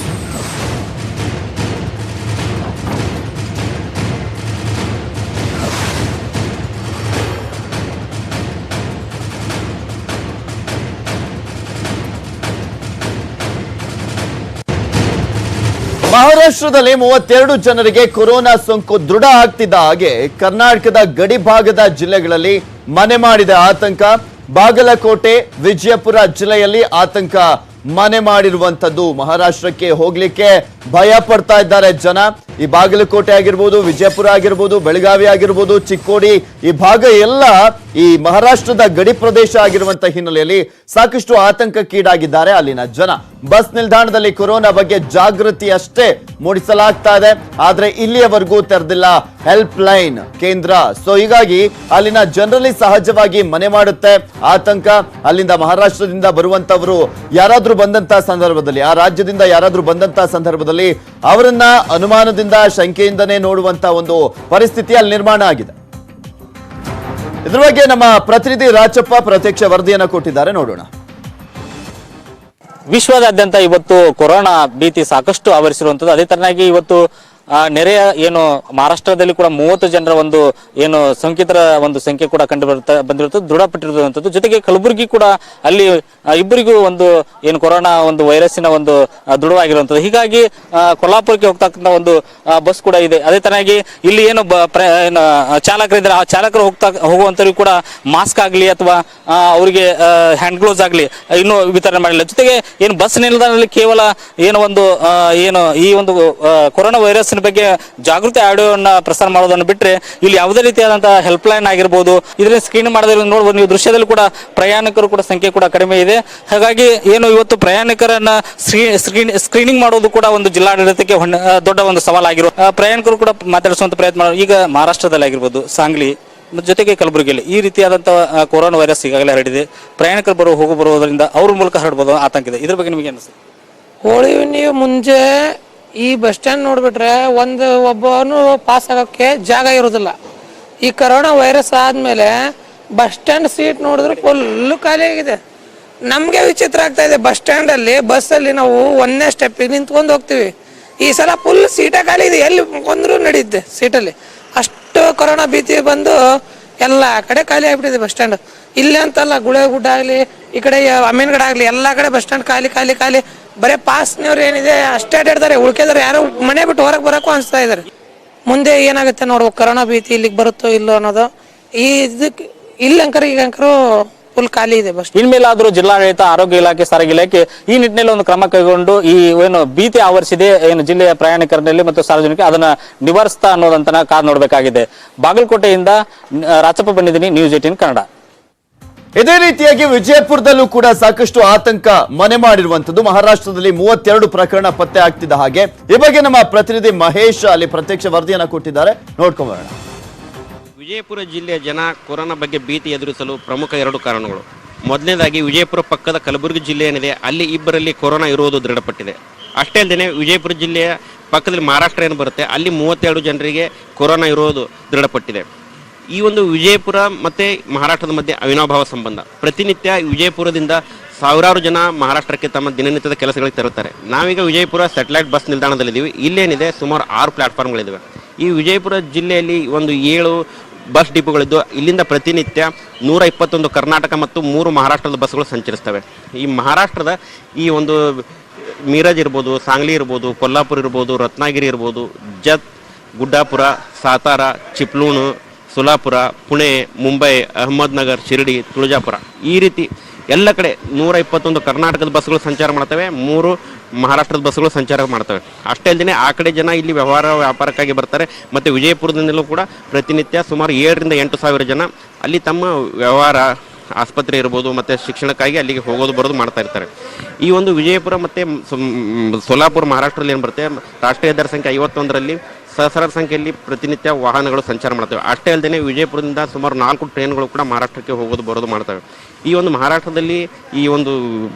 ಮಹಾರಾಷ್ಟ್ರದಲ್ಲಿ ಮೂವತ್ತೆರಡು ಜನರಿಗೆ ಕೊರೋನಾ ಸೋಂಕು ದೃಢ ಆಗ್ತಿದ್ದ ಹಾಗೆ ಕರ್ನಾಟಕದ ಗಡಿ ಭಾಗದ ಜಿಲ್ಲೆಗಳಲ್ಲಿ ಮನೆ ಮಾಡಿದ ಆತಂಕ. ಬಾಗಲಕೋಟೆ, ವಿಜಯಪುರ ಜಿಲ್ಲೆಯಲ್ಲಿ ಆತಂಕ. ಮನೆ ಮಾಡಿರುವಂತದ್ದು ಮಹಾರಾಷ್ಟ್ರಕ್ಕೆ ಹೋಗ್ಲಿಕ್ಕೆ ಭಯ ಪಡ್ತಾ ಇದ್ದಾರೆ ಜನ. ಈ ಬಾಗಲಕೋಟೆ ಆಗಿರ್ಬೋದು, ವಿಜಯಪುರ ಆಗಿರ್ಬೋದು, ಬೆಳಗಾವಿ ಆಗಿರ್ಬೋದು, ಚಿಕ್ಕೋಡಿ, ಈ ಭಾಗ ಎಲ್ಲ ಈ ಮಹಾರಾಷ್ಟ್ರದ ಗಡಿ ಪ್ರದೇಶ ಆಗಿರುವಂತಹ ಹಿನ್ನೆಲೆಯಲ್ಲಿ ಸಾಕಷ್ಟು ಆತಂಕಕ್ಕೀಡಾಗಿದ್ದಾರೆ ಅಲ್ಲಿನ ಜನ. ಬಸ್ ನಿಲ್ದಾಣದಲ್ಲಿ ಕೊರೋನಾ ಬಗ್ಗೆ ಜಾಗೃತಿ ಅಷ್ಟೇ ಮೂಡಿಸಲಾಗ್ತಾ ಇದೆ. ಆದ್ರೆ ಇಲ್ಲಿಯವರೆಗೂ ತೆರೆದಿಲ್ಲ ಹೆಲ್ಪ್ ಲೈನ್ ಕೇಂದ್ರ. ಸೊ ಹೀಗಾಗಿ ಅಲ್ಲಿನ ಜನರಲ್ಲಿ ಸಹಜವಾಗಿ ಮನೆ ಮಾಡುತ್ತೆ ಆತಂಕ. ಅಲ್ಲಿಂದ ಮಹಾರಾಷ್ಟ್ರದಿಂದ ಬರುವಂತವರು ಯಾರಾದ್ರೂ ಬಂದಂತಹ ಸಂದರ್ಭದಲ್ಲಿ, ಆ ರಾಜ್ಯದಿಂದ ಯಾರಾದ್ರೂ ಬಂದಂತಹ ಸಂದರ್ಭದಲ್ಲಿ ಅವರನ್ನ ಅನುಮಾನದಿಂದ ಶಂಕೆಯಿಂದನೇ ನೋಡುವಂತ ಒಂದು ಪರಿಸ್ಥಿತಿ ಅಲ್ಲಿ ನಿರ್ಮಾಣ ಆಗಿದೆ. ಇದ್ರ ಬಗ್ಗೆ ನಮ್ಮ ಪ್ರತಿನಿಧಿ ರಾಜಪ್ಪ ಪ್ರತ್ಯಕ್ಷ ವರದಿಯನ್ನು ಕೊಟ್ಟಿದ್ದಾರೆ. ನೋಡೋಣ. ವಿಶ್ವದಾದ್ಯಂತ ಇವತ್ತು ಕೊರೋನಾ ಭೀತಿ ಸಾಕಷ್ಟು ಆವರಿಸಿರುವಂಥದ್ದು ಅದೇ ತರನಾಗಿ ಇವತ್ತು ನೆರೆಯ ಏನು ಮಹಾರಾಷ್ಟ್ರದಲ್ಲಿ ಕೂಡ ಮೂವತ್ತು ಜನರ ಒಂದು ಏನು ಸೋಂಕಿತರ ಒಂದು ಸಂಖ್ಯೆ ಕೂಡ ಕಂಡು ಬರುತ್ತೆ ಬಂದಿರುತ್ತದೆ ದೃಢಪಟ್ಟಿರುವಂಥದ್ದು. ಜೊತೆಗೆ ಕಲಬುರಗಿ ಕೂಡ ಅಲ್ಲಿ ಆ, ಇಬ್ಬರಿಗೂ ಒಂದು ಏನು ಕೊರೋನಾ ಒಂದು ವೈರಸ್ಸಿನ ಒಂದು ದೃಢವಾಗಿರುವಂಥದ್ದು. ಹೀಗಾಗಿ ಆ, ಕೊಲ್ಲಾಪುರಕ್ಕೆ ಹೋಗ್ತಕ್ಕಂಥ ಒಂದು ಬಸ್ ಕೂಡ ಇದೆ. ಅದೇ ತರನಾಗಿ ಇಲ್ಲಿ ಏನು ಆ, ಚಾಲಕರಿದ್ದಾರೆ. ಆ ಚಾಲಕರು ಹೋಗ್ತಾ ಹೋಗುವಂಥವ್ರಿಗೆ ಕೂಡ ಮಾಸ್ಕ್ ಆಗಲಿ ಅಥವಾ ಅವರಿಗೆ ಹ್ಯಾಂಡ್ ಗ್ಲೋಸ್ ಆಗಲಿ ಇನ್ನೂ ವಿತರಣೆ ಮಾಡಿಲ್ಲ ಜೊತೆಗೆ ಏನು ಬಸ್ ನಿಲ್ದಾಣದಲ್ಲಿ ಕೇವಲ ಏನು ಒಂದು ಏನು ಈ ಒಂದು ಕೊರೋನಾ ಕೊರೋನಾ ವೈರಸ್ನ ಬಗ್ಗೆ ಜಾಗೃತಿ ಆಡಿಯೋನ ಪ್ರಸಾರ ಮಾಡೋದನ್ನು ಬಿಟ್ಟರೆ ಇಲ್ಲಿ ಯಾವುದೇ ರೀತಿಯಾದಂತಹ ಹೆಲ್ಪ್ ಲೈನ್ ಆಗಿರ್ಬೋದು, ಇದರಲ್ಲಿ ಸ್ಕ್ರೀನ್ ಮಾಡೋದ್ರಿಂದ ನೋಡ್ಬೋದು, ನೀವು ದೃಶ್ಯದಲ್ಲಿ ಕೂಡ ಪ್ರಯಾಣಿಕರು ಕೂಡ ಸಂಖ್ಯೆ ಕೂಡ ಕಡಿಮೆ ಇದೆ. ಹಾಗಾಗಿ ಏನು ಇವತ್ತು ಪ್ರಯಾಣಿಕರನ್ನ ಸ್ಕ್ರೀನಿಂಗ್ ಮಾಡೋದು ಕೂಡ ಒಂದು ಜಿಲ್ಲಾಡಳಿತಕ್ಕೆ ದೊಡ್ಡ ಒಂದು ಸವಾಲಾಗಿರೋ ಪ್ರಯಾಣಿಕರು ಕೂಡ ಮಾತಾಡಿಸುವಂತ ಪ್ರಯತ್ನ ಮಾಡೋ ಈಗ ಮಹಾರಾಷ್ಟ್ರದಲ್ಲಿ ಆಗಿರ್ಬೋದು, ಸಾಂಗ್ಲಿ ಜೊತೆಗೆ ಕಲಬುರಗಿಯಲ್ಲಿ ಈ ರೀತಿಯಾದಂತಹ ಕೊರೋನಾ ವೈರಸ್ ಈಗಾಗಲೇ ಹರಡಿದೆ. ಪ್ರಯಾಣಿಕರು ಬರೋ ಹೋಗು ಬರುವುದರಿಂದ ಅವ್ರ ಮೂಲಕ ಹರಡ್ಬೋದು ಆತಂಕ ಇದೆ. ಇದ್ರ ಬಗ್ಗೆ ನಿಮಗೆ ಅನಿಸುತ್ತೆ? ಹೋಳಿ ನೀವು ಮುಂಚೆ ಈ ಬಸ್ ಸ್ಟ್ಯಾಂಡ್ ನೋಡ್ಬಿಟ್ರೆ ಒಂದು ಒಬ್ಬನು ಪಾಸ್ ಆಗೋಕ್ಕೆ ಜಾಗ ಇರೋದಿಲ್ಲ. ಈ ಕರೋನಾ ವೈರಸ್ ಆದ್ಮೇಲೆ ಬಸ್ ಸ್ಟ್ಯಾಂಡ್ ಸೀಟ್ ನೋಡಿದ್ರೆ ಫುಲ್ಲು ಖಾಲಿ ಆಗಿದೆ. ನಮ್ಗೆ ವಿಚಿತ್ರ ಆಗ್ತಾ ಇದೆ ಬಸ್ ಸ್ಟ್ಯಾಂಡಲ್ಲಿ ಅಲ್ಲಿ ಬಸ್ ಅಲ್ಲಿ ನಾವು ಒಂದನೇ ಸ್ಟೆಪ್ ನಿಂತ್ಕೊಂಡು ಹೋಗ್ತೀವಿ. ಈ ಸಲ ಫುಲ್ ಸೀಟೇ ಖಾಲಿ ಇದೆ, ಎಲ್ಲಿ ಕೊಂದ್ರು ನಡೆಯುತ್ತೆ ಸೀಟಲ್ಲಿ ಅಷ್ಟು ಕೊರೋನಾ ಭೀತಿ ಬಂದು ಎಲ್ಲ ಕಡೆ ಖಾಲಿ ಆಗ್ಬಿಟ್ಟಿದೆ ಬಸ್ ಸ್ಟ್ಯಾಂಡ್. ಇಲ್ಲೇ ಅಂತಲ್ಲ ಗುಳೇಗುಡ್ಡ ಆಗಲಿ, ಈ ಕಡೆ ಅಮೀನ್ಗಡ ಆಗಲಿ, ಎಲ್ಲಾ ಕಡೆ ಬಸ್ ಸ್ಟ್ಯಾಂಡ್ ಖಾಲಿ ಖಾಲಿ ಖಾಲಿ. ಬರೇ ಪಾಸ್ನವ್ರು ಏನಿದೆ, ಅಷ್ಟೇ ಅಡ್ಡಾಡ್ತಾರೆ ಉಳ್ಕೆದವ್ರು ಯಾರು ಮನೆ ಬಿಟ್ಟು ಹೊರಗೆ ಬರೋಕು ಅನಿಸ್ತಾ ಇದಾರೆ. ಮುಂದೆ ಏನಾಗುತ್ತೆ ನೋಡ್ಬೇಕು ಕರೋನಾ ಭೀತಿ ಇಲ್ಲಿಗೆ ಬರುತ್ತೋ ಇಲ್ಲೋ ಅನ್ನೋದು. ಈ ಇದಕ್ಕೆ ಇಲ್ಲಂಕರ್ ಈಗ ಅಂಕರು ಫುಲ್ ಖಾಲಿ ಇದೆ ಬಸ್ ಇನ್ಮೇಲಾದ್ರೂ ಜಿಲ್ಲಾಡಳಿತ ಆರೋಗ್ಯ ಇಲಾಖೆ ಸಾರಿಗೆ ಇಲಾಖೆ ಈ ನಿಟ್ಟಿನಲ್ಲಿ ಒಂದು ಕ್ರಮ ಕೈಗೊಂಡು ಈ ಏನು ಭೀತಿ ಆವರಿಸಿದೆ ಏನು ಜಿಲ್ಲೆಯ ಪ್ರಯಾಣಿಕರಲ್ಲಿ ಮತ್ತು ಸಾರ್ವಜನಿಕ ಅದನ್ನ ನಿವಾರಿಸ್ತಾ ಅನ್ನೋದಂತನ ಕಾದ್ ನೋಡಬೇಕಾಗಿದೆ. ಬಾಗಲಕೋಟೆಯಿಂದ ರಾಚಪ್ಪ ಬಂದಿದ್ದೀನಿ ನ್ಯೂಸ್ ಏಟೀನ್ ಕನ್ನಡ. ಇದೇ ರೀತಿಯಾಗಿ ವಿಜಯಪುರದಲ್ಲೂ ಕೂಡ ಸಾಕಷ್ಟು ಆತಂಕ ಮನೆ ಮಾಡಿರುವಂತದ್ದು ಮಹಾರಾಷ್ಟ್ರದಲ್ಲಿ ಮೂವತ್ತೆರಡು ಪ್ರಕರಣ ಪತ್ತೆ ಆಗ್ತಿದ್ದ ಹಾಗೆ. ಈ ಬಗ್ಗೆ ನಮ್ಮ ಪ್ರತಿನಿಧಿ ಮಹೇಶ್ ಅಲ್ಲಿ ಪ್ರತ್ಯಕ್ಷ ವರದಿಯನ್ನ ಕೊಟ್ಟಿದ್ದಾರೆ. ನೋಡ್ಕೊಂಬರೋಣ. ವಿಜಯಪುರ ಜಿಲ್ಲೆಯ ಜನ ಕೊರೋನಾ ಬಗ್ಗೆ ಭೀತಿ ಎದುರಿಸಲು ಪ್ರಮುಖ ಎರಡು ಕಾರಣಗಳು. ಮೊದಲನೇದಾಗಿ ವಿಜಯಪುರ ಪಕ್ಕದ ಕಲಬುರಗಿ ಜಿಲ್ಲೆ ಏನಿದೆ ಅಲ್ಲಿ ಇಬ್ಬರಲ್ಲಿ ಕೊರೋನಾ ಇರುವುದು ದೃಢಪಟ್ಟಿದೆ. ಅಷ್ಟೇ ಅಲ್ಲದೆ ವಿಜಯಪುರ ಜಿಲ್ಲೆಯ ಪಕ್ಕದಲ್ಲಿ ಮಹಾರಾಷ್ಟ್ರ ಏನು ಬರುತ್ತೆ? ಅಲ್ಲಿ ಮೂವತ್ತೆರಡು ಜನರಿಗೆ ಕೊರೋನಾ ಇರುವುದು ದೃಢಪಟ್ಟಿದೆ. ಈ ಒಂದು ವಿಜಯಪುರ ಮತ್ತು ಮಹಾರಾಷ್ಟ್ರದ ಮಧ್ಯೆ ಅವಿನಾಭಾವ ಸಂಬಂಧ. ಪ್ರತಿನಿತ್ಯ ವಿಜಯಪುರದಿಂದ ಸಾವಿರಾರು ಜನ ಮಹಾರಾಷ್ಟ್ರಕ್ಕೆ ತಮ್ಮ ದಿನನಿತ್ಯದ ಕೆಲಸಗಳಿಗೆ ತರುತ್ತಾರೆ ನಾವೀಗ ವಿಜಯಪುರ ಸ್ಯಾಟಲೈಟ್ ಬಸ್ ನಿಲ್ದಾಣದಲ್ಲಿದ್ದೀವಿ. ಇಲ್ಲೇನಿದೆ, ಸುಮಾರು ಆರು ಪ್ಲಾಟ್ಫಾರ್ಮ್ಗಳಿದ್ದಾವೆ ಈ ವಿಜಯಪುರ ಜಿಲ್ಲೆಯಲ್ಲಿ ಒಂದು ಏಳು ಬಸ್ ಡಿಪೋಗಳಿದ್ದು ಇಲ್ಲಿಂದ ಪ್ರತಿನಿತ್ಯ ನೂರ ಇಪ್ಪತ್ತೊಂದು ಕರ್ನಾಟಕ ಮತ್ತು ಮೂರು ಮಹಾರಾಷ್ಟ್ರದ ಬಸ್ಗಳು ಸಂಚರಿಸ್ತವೆ. ಈ ಮಹಾರಾಷ್ಟ್ರದ ಈ ಒಂದು ಮೀರಜ್ ಇರ್ಬೋದು, ಸಾಂಗ್ಲಿ ಇರ್ಬೋದು, ಕೊಲ್ಲಾಪುರ ಇರ್ಬೋದು, ರತ್ನಾಗಿರಿ ಇರ್ಬೋದು, ಜತ್, ಗುಡ್ಡಾಪುರ, ಸಾತಾರ ಚಿಪ್ಲೂಣು ಸೊಲಾಪುರ, ಪುಣೆ, ಮುಂಬೈ, ಅಹಮದ್ನಗರ್, ಶಿರಡಿ, ತುಳಜಾಪುರ. ಈ ರೀತಿ ಎಲ್ಲ ಕಡೆ ನೂರ ಇಪ್ಪತ್ತೊಂದು ಕರ್ನಾಟಕದ ಬಸ್ಗಳು ಸಂಚಾರ ಮಾಡ್ತವೆ. ಮೂರು ಮಹಾರಾಷ್ಟ್ರದ ಬಸ್ಗಳು ಸಂಚಾರ ಮಾಡ್ತವೆ. ಅಷ್ಟೇ ಅಲ್ಲದೆ ಆ ಕಡೆ ಜನ ಇಲ್ಲಿ ವ್ಯವಹಾರ ವ್ಯಾಪಾರಕ್ಕಾಗಿ ಬರ್ತಾರೆ. ಮತ್ತು ವಿಜಯಪುರದಿಂದಲೂ ಕೂಡ ಪ್ರತಿನಿತ್ಯ ಸುಮಾರು ಏಳರಿಂದ ಎಂಟು ಸಾವಿರ ಜನ ಅಲ್ಲಿ ತಮ್ಮ ವ್ಯವಹಾರ, ಆಸ್ಪತ್ರೆ ಇರ್ಬೋದು, ಮತ್ತು ಶಿಕ್ಷಣಕ್ಕಾಗಿ ಅಲ್ಲಿಗೆ ಹೋಗೋದು, ಬರೋದು ಮಾಡ್ತಾ ಇರ್ತಾರೆ. ಈ ಒಂದು ವಿಜಯಪುರ ಮತ್ತು ಸೋಲಾಪುರ ಮಹಾರಾಷ್ಟ್ರದಲ್ಲಿ ಏನು ಬರುತ್ತೆ? ರಾಷ್ಟ್ರೀಯ ಹೆದ್ದಾರಿ ಸಂಖ್ಯೆ ಐವತ್ತೊಂದರಲ್ಲಿ ಸಹಸ್ರಾರ ಸಂಖ್ಯೆಯಲ್ಲಿ ಪ್ರತಿನಿತ್ಯ ವಾಹನಗಳು ಸಂಚಾರ ಮಾಡ್ತವೆ. ಅಷ್ಟೇ ಅಲ್ಲದೆ ವಿಜಯಪುರದಿಂದ ಸುಮಾರು ನಾಲ್ಕು ಟ್ರೈನ್ಗಳು ಕೂಡ ಮಹಾರಾಷ್ಟ್ರಕ್ಕೆ ಹೋಗೋದು, ಬರೋದು ಮಾಡ್ತವೆ. ಈ ಒಂದು ಮಹಾರಾಷ್ಟ್ರದಲ್ಲಿ ಈ ಒಂದು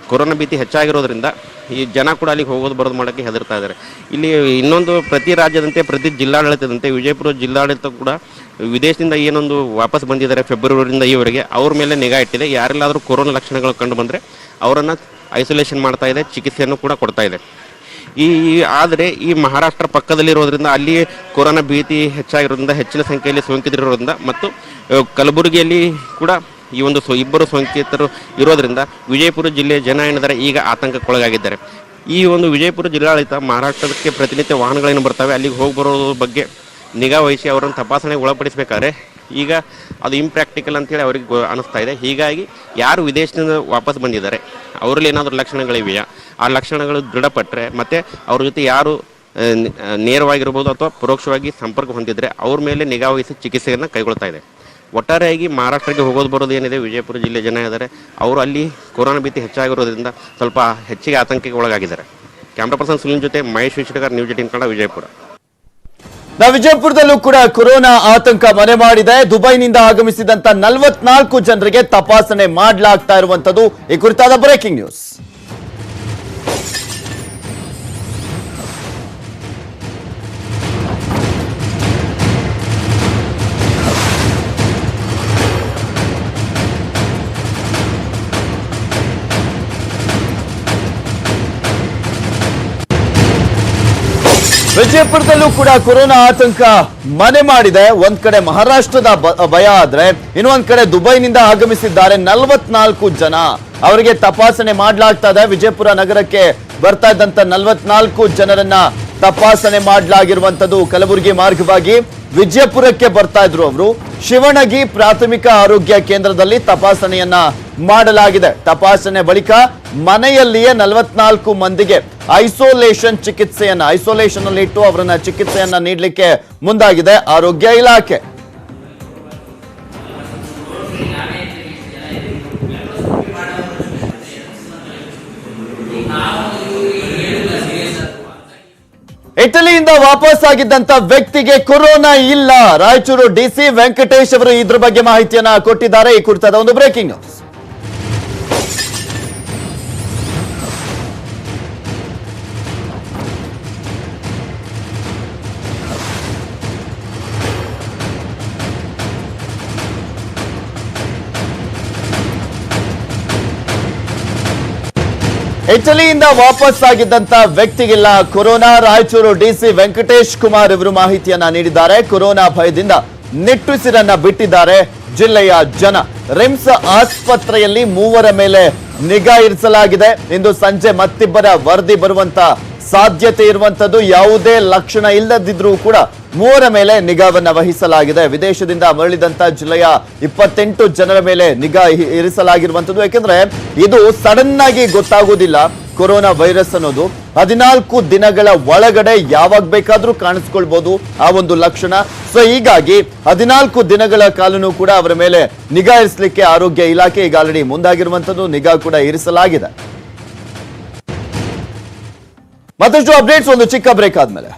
ಕೊರೋನಾ ಭೀತಿ ಹೆಚ್ಚಾಗಿರೋದ್ರಿಂದ ಈ ಜನ ಕೂಡ ಅಲ್ಲಿಗೆ ಹೋಗೋದು, ಬರೋದು ಮಾಡೋಕ್ಕೆ ಹೆದರ್ತಾ ಇದ್ದಾರೆ. ಇಲ್ಲಿ ಇನ್ನೊಂದು ಪ್ರತಿ ರಾಜ್ಯದಂತೆ, ಪ್ರತಿ ಜಿಲ್ಲಾಡಳಿತದಂತೆ, ವಿಜಯಪುರ ಜಿಲ್ಲಾಡಳಿತ ಕೂಡ ವಿದೇಶದಿಂದ ಏನೊಂದು ವಾಪಸ್ ಬಂದಿದ್ದಾರೆ ಫೆಬ್ರವರಿಯಿಂದ ಈವರೆಗೆ, ಅವ್ರ ಮೇಲೆ ನಿಗಾ ಇಟ್ಟಿದೆ. ಯಾರೆಲ್ಲಾದರೂ ಕೊರೋನಾ ಲಕ್ಷಣಗಳು ಕಂಡು ಬಂದರೆ ಅವರನ್ನು ಐಸೋಲೇಷನ್ ಮಾಡ್ತಾ ಇದೆ, ಚಿಕಿತ್ಸೆಯನ್ನು ಕೂಡ ಕೊಡ್ತಾ ಇದೆ. ಈ ಆದರೆ ಈ ಮಹಾರಾಷ್ಟ್ರ ಪಕ್ಕದಲ್ಲಿರೋದ್ರಿಂದ ಅಲ್ಲಿ ಕೊರೋನಾ ಭೀತಿ ಹೆಚ್ಚಾಗಿರೋದ್ರಿಂದ, ಹೆಚ್ಚಿನ ಸಂಖ್ಯೆಯಲ್ಲಿ ಸೋಂಕಿತರಿರೋದ್ರಿಂದ ಮತ್ತು ಕಲಬುರಗಿಯಲ್ಲಿ ಕೂಡ ಈ ಒಂದು ಸೊ, ಇಬ್ಬರು ಸೋಂಕಿತರು ಇರೋದ್ರಿಂದ ವಿಜಯಪುರ ಜಿಲ್ಲೆಯ ಜನ ಏನಿದ್ದಾರೆ, ಈಗ ಆತಂಕಕ್ಕೊಳಗಾಗಿದ್ದಾರೆ. ಈ ಒಂದು ವಿಜಯಪುರ ಜಿಲ್ಲಾಡಳಿತ ಮಹಾರಾಷ್ಟ್ರಕ್ಕೆ ಪ್ರತಿನಿತ್ಯ ವಾಹನಗಳೇನು ಬರ್ತವೆ, ಅಲ್ಲಿಗೆ ಹೋಗಿ ಬರೋದ್ರ ಬಗ್ಗೆ ನಿಗಾ ವಹಿಸಿ ಅವರನ್ನು ತಪಾಸಣೆಗೆ ಒಳಪಡಿಸಬೇಕಾದ್ರೆ, ಈಗ ಅದು ಇಂಪ್ರ್ಯಾಕ್ಟಿಕಲ್ ಅಂತೇಳಿ ಅವ್ರಿಗೆ ಅನಿಸ್ತಾ ಇದೆ. ಹೀಗಾಗಿ ಯಾರು ವಿದೇಶದಿಂದ ವಾಪಸ್ ಬಂದಿದ್ದಾರೆ, ಅವರಲ್ಲಿ ಏನಾದರೂ ಲಕ್ಷಣಗಳಿವೆಯಾ? ಆ ಲಕ್ಷಣಗಳು ದೃಢಪಟ್ಟರೆ ಮತ್ತು ಅವ್ರ ಜೊತೆ ಯಾರು ನೇರವಾಗಿರ್ಬೋದು ಅಥವಾ ಪರೋಕ್ಷವಾಗಿ ಸಂಪರ್ಕ ಹೊಂದಿದ್ರೆ ಅವ್ರ ಮೇಲೆ ನಿಗಾ ವಹಿಸಿ ಚಿಕಿತ್ಸೆಯನ್ನು ಕೈಗೊಳ್ತಾ ಇದೆ. ಒಟ್ಟಾರೆಯಾಗಿ ಮಹಾರಾಷ್ಟ್ರಕ್ಕೆ ಹೋಗೋದು ಬರೋದು ಏನಿದೆ, ವಿಜಯಪುರ ಜಿಲ್ಲೆ ಜನ ಇದ್ದಾರೆ ಅವರು ಅಲ್ಲಿ ಕೊರೋನಾ ಭೀತಿ ಹೆಚ್ಚಾಗಿರೋದ್ರಿಂದ ಸ್ವಲ್ಪ ಹೆಚ್ಚಿಗೆ ಆತಂಕಕ್ಕೆ ಒಳಗಾಗಿದ್ದಾರೆ. ಕ್ಯಾಮ್ರಾ ಪರ್ಸನ್ ಸುನಿಲ್ ಜೊತೆ ಮಹೇಶ್ ವಿಶ್ವಕರ್ ನ್ಯೂಸ್ ಏಟೀನ್ ಕನ್ನಡ, ವಿಜಯಪುರ. ನಾವು ವಿಜಯಪುರದಲ್ಲೂ ಕೂಡ ಕೊರೋನಾ ಆತಂಕ ಮನೆ ಮಾಡಿದೆ. ದುಬೈನಿಂದ ಆಗಮಿಸಿದಂತ ನಲವತ್ನಾಲ್ಕು ಜನರಿಗೆ ತಪಾಸಣೆ ಮಾಡಲಾಗ್ತಾ ಇರುವಂತದ್ದು ಈ ಕುರಿತಾದ ಬ್ರೇಕಿಂಗ್ ನ್ಯೂಸ್ ವಿಜಯಪುರದಲ್ಲೂ ಕೂಡ ಕೊರೋನಾ ಆತಂಕ ಮನೆ ಮಾಡಿದೆ. ಒಂದ್ ಕಡೆ ಮಹಾರಾಷ್ಟ್ರದ ಭಯ ಆದ್ರೆ ಇನ್ನೊಂದ್ ಕಡೆ ದುಬೈನಿಂದ ಆಗಮಿಸಿದ್ದಾರೆ ನಲವತ್ನಾಲ್ಕು ಜನ. ಅವರಿಗೆ ತಪಾಸಣೆ ಮಾಡಲಾಗ್ತಾ ಇದೆ. ವಿಜಯಪುರ ನಗರಕ್ಕೆ ಬರ್ತಾ ಇದ್ದಂತ ನಲವತ್ನಾಲ್ಕು ಜನರನ್ನ ತಪಾಸಣೆ ಮಾಡಲಾಗಿರುವಂತದ್ದು ಕಲಬುರಗಿ ಮಾರ್ಗವಾಗಿ ವಿಜಯಪುರಕ್ಕೆ ಬರ್ತಾ ಇದ್ರು ಅವರು. ಶಿವಣಗಿ ಪ್ರಾಥಮಿಕ ಆರೋಗ್ಯ ಕೇಂದ್ರದಲ್ಲಿ ತಪಾಸಣೆಯನ್ನ ಮಾಡಲಾಗಿದೆ. ತಪಾಸಣೆ ಬಳಿಕ ಮನೆಯಲ್ಲಿಯೇ ನಲವತ್ನಾಲ್ಕು ಮಂದಿಗೆ ಐಸೋಲೇಷನ್ ಚಿಕಿತ್ಸೆಯನ್ನ ಐಸೋಲೇಷನ್ ಅಲ್ಲಿ ಇಟ್ಟು ಅವರನ್ನ ಚಿಕಿತ್ಸೆಯನ್ನ ನೀಡಲಿಕ್ಕೆ ಮುಂದಾಗಿದೆ ಆರೋಗ್ಯ ಇಲಾಖೆ. ಇಟಲಿಯಿಂದ ವಾಪಸ್ ಆಗಿದ್ದಂತ ವ್ಯಕ್ತಿಗೆ ಕೊರೋನಾ ಇಲ್ಲ. ರಾಯಚೂರು ಡಿಸಿ ವೆಂಕಟೇಶ್ ಅವರು ಇದ್ರ ಬಗ್ಗೆ ಮಾಹಿತಿಯನ್ನ ಕೊಟ್ಟಿದ್ದಾರೆ. ಈ ಕುರಿತಾದ ಒಂದು ಬ್ರೇಕಿಂಗ್ ನ್ಯೂಸ್ ಇಟಲಿಯಿಂದ ವಾಪಸ್ ಆಗಿದ್ದಂತ ವ್ಯಕ್ತಿಗಿಲ್ಲ ಕೊರೋನಾ. ರಾಯಚೂರು ಡಿಸಿ ವೆಂಕಟೇಶ್ ಕುಮಾರ್ ಇವರು ಮಾಹಿತಿಯನ್ನ ನೀಡಿದ್ದಾರೆ. ಕೊರೋನಾ ಭಯದಿಂದ ನಿಟ್ಟುಸಿರನ್ನ ಬಿಟ್ಟಿದ್ದಾರೆ ಜಿಲ್ಲೆಯ ಜನ. ರಿಮ್ಸ್ ಆಸ್ಪತ್ರೆಯಲ್ಲಿ ಮೂವರ ಮೇಲೆ ನಿಗಾ ಇರಿಸಲಾಗಿದೆ. ಇಂದು ಸಂಜೆ ಮತ್ತಿಬ್ಬರ ವರದಿ ಬರುವಂತ ಸಾಧ್ಯತೆ ಇರುವಂತದ್ದು ಯಾವುದೇ ಲಕ್ಷಣ ಇಲ್ಲದಿದ್ರೂ ಕೂಡ ಮೂರ ಮೇಲೆ ನಿಗಾವನ್ನ ವಹಿಸಲಾಗಿದೆ. ವಿದೇಶದಿಂದ ಮರಳಿದಂತ ಜಿಲ್ಲೆಯ ಇಪ್ಪತ್ತೆಂಟು ಜನರ ಮೇಲೆ ನಿಗಾ ಇರಿಸಲಾಗಿರುವಂತದ್ದು. ಯಾಕೆಂದ್ರೆ ಇದು ಸಡನ್ ಆಗಿ ಗೊತ್ತಾಗುವುದಿಲ್ಲ. ಕೊರೋನಾ ವೈರಸ್ ಅನ್ನೋದು ಹದಿನಾಲ್ಕು ದಿನಗಳ ಒಳಗಡೆ ಯಾವಾಗ ಬೇಕಾದ್ರೂ ಕಾಣಿಸ್ಕೊಳ್ಬಹುದು ಆ ಒಂದು ಲಕ್ಷಣ. ಸೊ ಹೀಗಾಗಿ ಹದಿನಾಲ್ಕು ದಿನಗಳ ಕಾಲನೂ ಕೂಡ ಅವರ ಮೇಲೆ ನಿಗಾ ಇರಿಸಲಿಕ್ಕೆ ಆರೋಗ್ಯ ಇಲಾಖೆ ಈಗ ಆಲ್ರೆಡಿ ಮುಂದಾಗಿರುವಂತದ್ದು ನಿಗಾ ಕೂಡ ಇರಿಸಲಾಗಿದೆ. ಮತ್ತಷ್ಟು ಅಪ್ಡೇಟ್ಸ್ ಒಂದು ಚಿಕ್ಕ ಬ್ರೇಕ್ ಆದ್ಮೇಲೆ.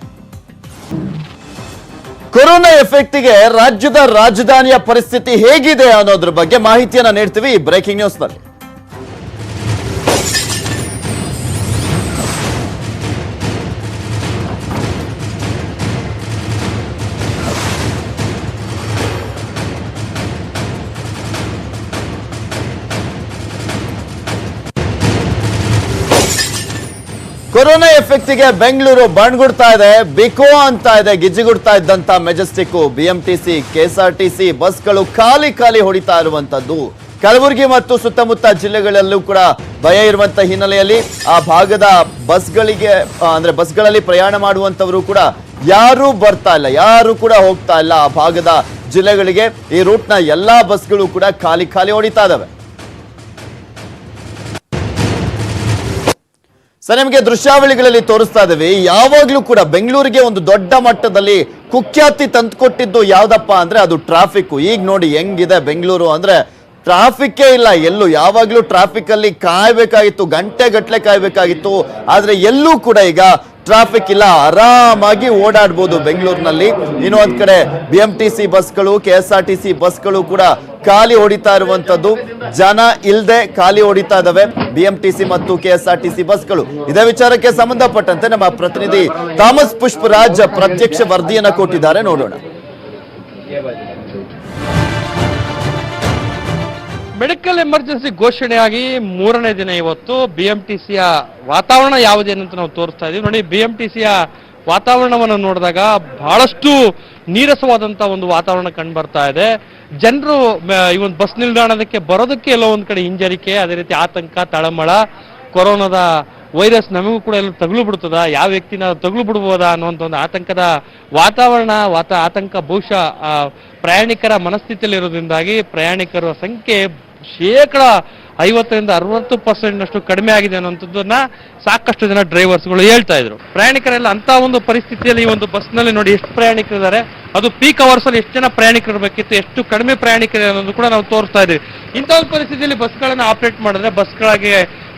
ಕೊರೋನಾ ಎಫೆಕ್ಟ್ಗೆ ರಾಜ್ಯದ ರಾಜಧಾನಿಯ ಪರಿಸ್ಥಿತಿ ಹೇಗಿದೆ ಅನ್ನೋದ್ರ ಬಗ್ಗೆ ಮಾಹಿತಿಯನ್ನ ನೀಡ್ತೀವಿ ಬ್ರೇಕಿಂಗ್ ನ್ಯೂಸ್ ಕೊರೋನಾ ಎಫೆಕ್ಟ್ಗೆ ಬೆಂಗಳೂರು ಬಣ್ಗುಡ್ತಾ ಇದೆ, ಬಿಕೋ ಅಂತ ಇದೆ ಗಿಜಿಗುಡ್ತಾ ಇದ್ದಂತ ಮೆಜೆಸ್ಟಿಕ್ ಬಿಎಂಟಿಸಿ, ಕೆಎಸ್ಆರ್ಟಿಸಿ ಬಸ್ಗಳು ಖಾಲಿ ಖಾಲಿ ಹೊಡಿತಾ ಇರುವಂತದ್ದು. ಕಲಬುರಗಿ ಮತ್ತು ಸುತ್ತಮುತ್ತ ಜಿಲ್ಲೆಗಳಲ್ಲೂ ಕೂಡ ಭಯ ಇರುವಂತ ಹಿನ್ನೆಲೆಯಲ್ಲಿ ಆ ಭಾಗದ ಬಸ್ಗಳಿಗೆ ಅಂದ್ರೆ ಬಸ್ಗಳಲ್ಲಿ ಪ್ರಯಾಣ ಮಾಡುವಂತವರು ಕೂಡ ಯಾರು ಬರ್ತಾ ಇಲ್ಲ, ಯಾರು ಕೂಡ ಹೋಗ್ತಾ ಇಲ್ಲ ಆ ಭಾಗದ ಜಿಲ್ಲೆಗಳಿಗೆ. ಈ ರೂಟ್ನ ಎಲ್ಲಾ ಬಸ್ಗಳು ಕೂಡ ಖಾಲಿ ಖಾಲಿ ಹೊಡಿತಾ ಇದಾವೆ. ಸರ್, ನಿಮಗೆ ದೃಶ್ಯಾವಳಿಗಳಲ್ಲಿ ತೋರಿಸ್ತಾ ಇದ್ದೀವಿ. ಯಾವಾಗ್ಲೂ ಕೂಡ ಬೆಂಗಳೂರಿಗೆ ಒಂದು ದೊಡ್ಡ ಮಟ್ಟದಲ್ಲಿ ಕುಖ್ಯಾತಿ ತಂದುಕೊಟ್ಟಿದ್ದು ಯಾವ್ದಪ್ಪ ಅಂದ್ರೆ ಅದು ಟ್ರಾಫಿಕ್ ಈಗ ನೋಡಿ ಹೆಂಗಿದೆ ಬೆಂಗಳೂರು ಅಂದ್ರೆ ಟ್ರಾಫಿಕ್ಕೇ ಇಲ್ಲ. ಎಲ್ಲೂ ಯಾವಾಗ್ಲೂ ಟ್ರಾಫಿಕ್ ಅಲ್ಲಿ ಕಾಯ್ಬೇಕಾಗಿತ್ತು ಗಂಟೆ ಗಟ್ಲೆ ಕಾಯ್ಬೇಕಾಗಿತ್ತು. ಆದ್ರೆ ಎಲ್ಲೂ ಕೂಡ ಈಗ ಟ್ರಾಫಿಕ್ ಇಲ್ಲ. ಆರಾಮಾಗಿ ಓಡಾಡ್ಬೋದು ಬೆಂಗಳೂರಿನಲ್ಲಿ. ಇನ್ನೊಂದ್ ಕಡೆ ಬಿ ಎಂ ಟಿ ಸಿ ಬಸ್ಗಳು K S R T C ಬಸ್ಗಳು ಕೂಡ ಖಾಲಿ ಹೊಡಿತಾ ಇರುವಂತದ್ದು. ಜನ ಇಲ್ಲದೆ ಖಾಲಿ ಹೊಡಿತಾ ಇದಾವೆ. ಬಿ ಎಂ ಟಿ ಸಿ ಮತ್ತು K S R T C ಬಸ್ಗಳು. ಇದೇ ವಿಚಾರಕ್ಕೆ ಸಂಬಂಧಪಟ್ಟಂತೆ ನಮ್ಮ ಪ್ರತಿನಿಧಿ ಥಾಮಸ್ ಪುಷ್ಪರಾಜ್ ಪ್ರತ್ಯಕ್ಷ ವರದಿಯನ್ನ ಕೊಟ್ಟಿದ್ದಾರೆ. ನೋಡೋಣ. ಮೆಡಿಕಲ್ ಎಮರ್ಜೆನ್ಸಿ ಘೋಷಣೆಯಾಗಿ ಮೂರನೇ ದಿನ ಇವತ್ತು ಬಿಎಂಟಿಸಿಯ ವಾತಾವರಣ ಯಾವುದೇನಂತ ನಾವು ತೋರಿಸ್ತಾ ಇದೀವಿ. ನೋಡಿ, ಬಿಎಂಟಿಸಿಯ ವಾತಾವರಣವನ್ನು ನೋಡಿದಾಗ ಬಹಳಷ್ಟು ನೀರಸವಾದಂತ ಒಂದು ವಾತಾವರಣ ಕಂಡು ಬರ್ತಾ ಇದೆ. ಜನರು ಈ ಒಂದು ಬಸ್ ನಿಲ್ದಾಣದಕ್ಕೆ ಬರೋದಕ್ಕೆ ಎಲ್ಲೋ ಒಂದ್ ಕಡೆ ಹಿಂಜರಿಕೆ, ಅದೇ ರೀತಿ ಆತಂಕ, ತಳಮಳ, ಕೊರೋನಾದ ವೈರಸ್ ನಮಗೂ ಕೂಡ ಎಲ್ಲ ತಗಲು ಬಿಡ್ತದ, ಯಾವ ವ್ಯಕ್ತಿನ ತಗಲು ಬಿಡ್ಬೋದಾ ಅನ್ನುವಂಥ ಒಂದು ಆತಂಕದ ವಾತಾವರಣ, ವಾತ, ಆತಂಕ ಬಹುಶಃ ಪ್ರಯಾಣಿಕರ ಮನಸ್ಥಿತಿಯಲ್ಲಿರೋದ್ರಿಂದಾಗಿ ಪ್ರಯಾಣಿಕರ ಸಂಖ್ಯೆ ಶೇಕಡ ಐವತ್ತರಿಂದ ಅರವತ್ತು ಪರ್ಸೆಂಟ್ ನಷ್ಟು ಕಡಿಮೆ ಆಗಿದೆ ಅನ್ನೋಂಥದ್ದನ್ನ ಸಾಕಷ್ಟು ಜನ ಡ್ರೈವರ್ಸ್ಗಳು ಹೇಳ್ತಾ ಇದ್ರು. ಪ್ರಯಾಣಿಕರೆಲ್ಲ ಅಂತ ಒಂದು ಪರಿಸ್ಥಿತಿಯಲ್ಲಿ ಈ ಒಂದು ಬಸ್ನಲ್ಲಿ ನೋಡಿ ಎಷ್ಟು ಪ್ರಯಾಣಿಕರಿದ್ದಾರೆ, ಅದು ಪೀಕ್ ಅವರ್ಸ್ ಅಲ್ಲಿ ಎಷ್ಟು ಜನ ಪ್ರಯಾಣಿಕರು ಬೇಕಿತ್ತು, ಎಷ್ಟು ಕಡಿಮೆ ಪ್ರಯಾಣಿಕರು ಅನ್ನೋದು ಕೂಡ ನಾವು ತೋರಿಸ್ತಾ ಇದ್ದೀವಿ. ಇಂಥ ಒಂದು ಪರಿಸ್ಥಿತಿಯಲ್ಲಿ ಬಸ್ಗಳನ್ನ ಆಪರೇಟ್ ಮಾಡಿದ್ರೆ ಬಸ್ಗಳಿಗೆ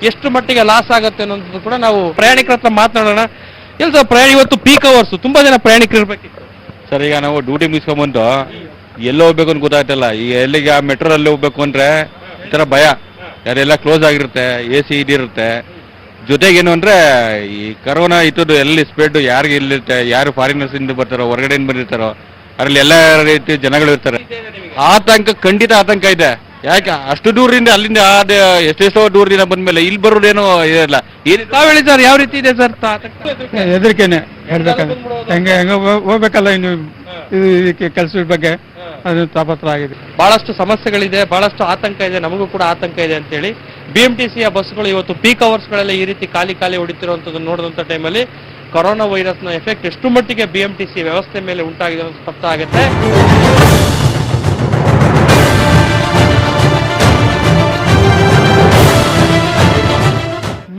ಎಷ್ಟು ಮಟ್ಟಿಗೆ ಲಾಸ್ ಆಗುತ್ತೆ ಅನ್ನೋದು ಕೂಡ ನಾವು ಪ್ರಯಾಣಿಕರ ಹತ್ರ ಮಾತನಾಡೋಣ. ಇಲ್ಲ ಸರ್, ಪ್ರಯಾಣ ಇವತ್ತು ಪೀಕ್ ಅವರ್ಸ್ ತುಂಬಾ ಜನ ಪ್ರಯಾಣಿಕರಿರ್ಬೇಕಿತ್ತು. ಸರ್, ಈಗ ನಾವು ಡ್ಯೂಟಿ ಮುಗಿಸ್ಕೊಂಬಂದು ಎಲ್ಲಿ ಹೋಗ್ಬೇಕು ಅಂತ ಗೊತ್ತಾಗ್ತಿಲ್ಲ ಈಗ ಎಲ್ಲಿಗೆ ಮೆಟ್ರೋ ಅಲ್ಲಿ ಹೋಗ್ಬೇಕು ಅಂದ್ರೆ ಈ ಭಯ. ಯಾರೆಲ್ಲ ಕ್ಲೋಸ್ ಆಗಿರುತ್ತೆ ಎ ಸಿ ಇದಿರುತ್ತೆ ಜೊತೆಗೇನು ಅಂದ್ರೆ, ಈ ಕರೋನಾ ಇತ್ತು ಎಲ್ಲಿ ಸ್ಪ್ರೆಡ್ ಯಾರಿಗೆ ಇಲ್ಲಿರುತ್ತೆ, ಯಾರು ಫಾರಿನರ್ಸ್ ಇಂದ ಬರ್ತಾರೋ, ಹೊರಗಡೆಯಿಂದ ಬಂದಿರ್ತಾರೋ, ಅದರಲ್ಲಿ ಎಲ್ಲ ರೀತಿ ಜನಗಳು ಇರ್ತಾರೆ. ಆತಂಕ, ಖಂಡಿತ ಆತಂಕ ಇದೆ. ಯಾಕೆ? ಅಷ್ಟು ದೂರದಿಂದ ಅಲ್ಲಿಂದ ಆದ ಎಷ್ಟೆಷ್ಟೋ ದೂರದಿಂದ ಬಂದ್ಮೇಲೆ ಇಲ್ಲಿ ಬರೋದೇನೋ ಇರಲ್ಲ ಏನಿಲ್ಲ ತಾವ್ ಹೇಳಿ ಸರ್? ಯಾವ ರೀತಿ ಇದೆ ಸರ್? ಹೆದರಿಕೆನೆ ಹೇಳ್ಬೇಕಂದ್ರೆ ಹೆಂಗೆ ಹೆಂಗ ಹೋಗ್ಬೇಕಲ್ಲ ಇನ್ನು ಇದು ಇದಕ್ಕೆ ಕೆಲಸದ ಬಗ್ಗೆ? ಅದು ತಾಪತ್ರ ಆಗಿದೆ. ಬಹಳಷ್ಟು ಸಮಸ್ಯೆಗಳಿದೆ ಬಹಳಷ್ಟು ಆತಂಕ ಇದೆ ನಮಗೂ ಕೂಡ ಆತಂಕ ಇದೆ ಅಂತೇಳಿ. ಬಿ ಎಂ ಟಿ ಸಿಯ ಬಸ್ಗಳು ಇವತ್ತು ಪೀಕ್ ಅವರ್ಸ್ಗಳಲ್ಲಿ ಈ ರೀತಿ ಖಾಲಿ ಖಾಲಿ ಹೊಡಿತಿರುವಂತದ್ದು ನೋಡಿದಂತ ಟೈಮಲ್ಲಿ ಕೊರೋನಾ ವೈರಸ್ನ ಎಫೆಕ್ಟ್ ಎಷ್ಟು ಮಟ್ಟಿಗೆ ಬಿ ಎಂ ಟಿ ಸಿ ವ್ಯವಸ್ಥೆ ಮೇಲೆ ಉಂಟಾಗಿದೆ ಅನ್ನೋದು ಸ್ಪಷ್ಟ ಆಗುತ್ತೆ.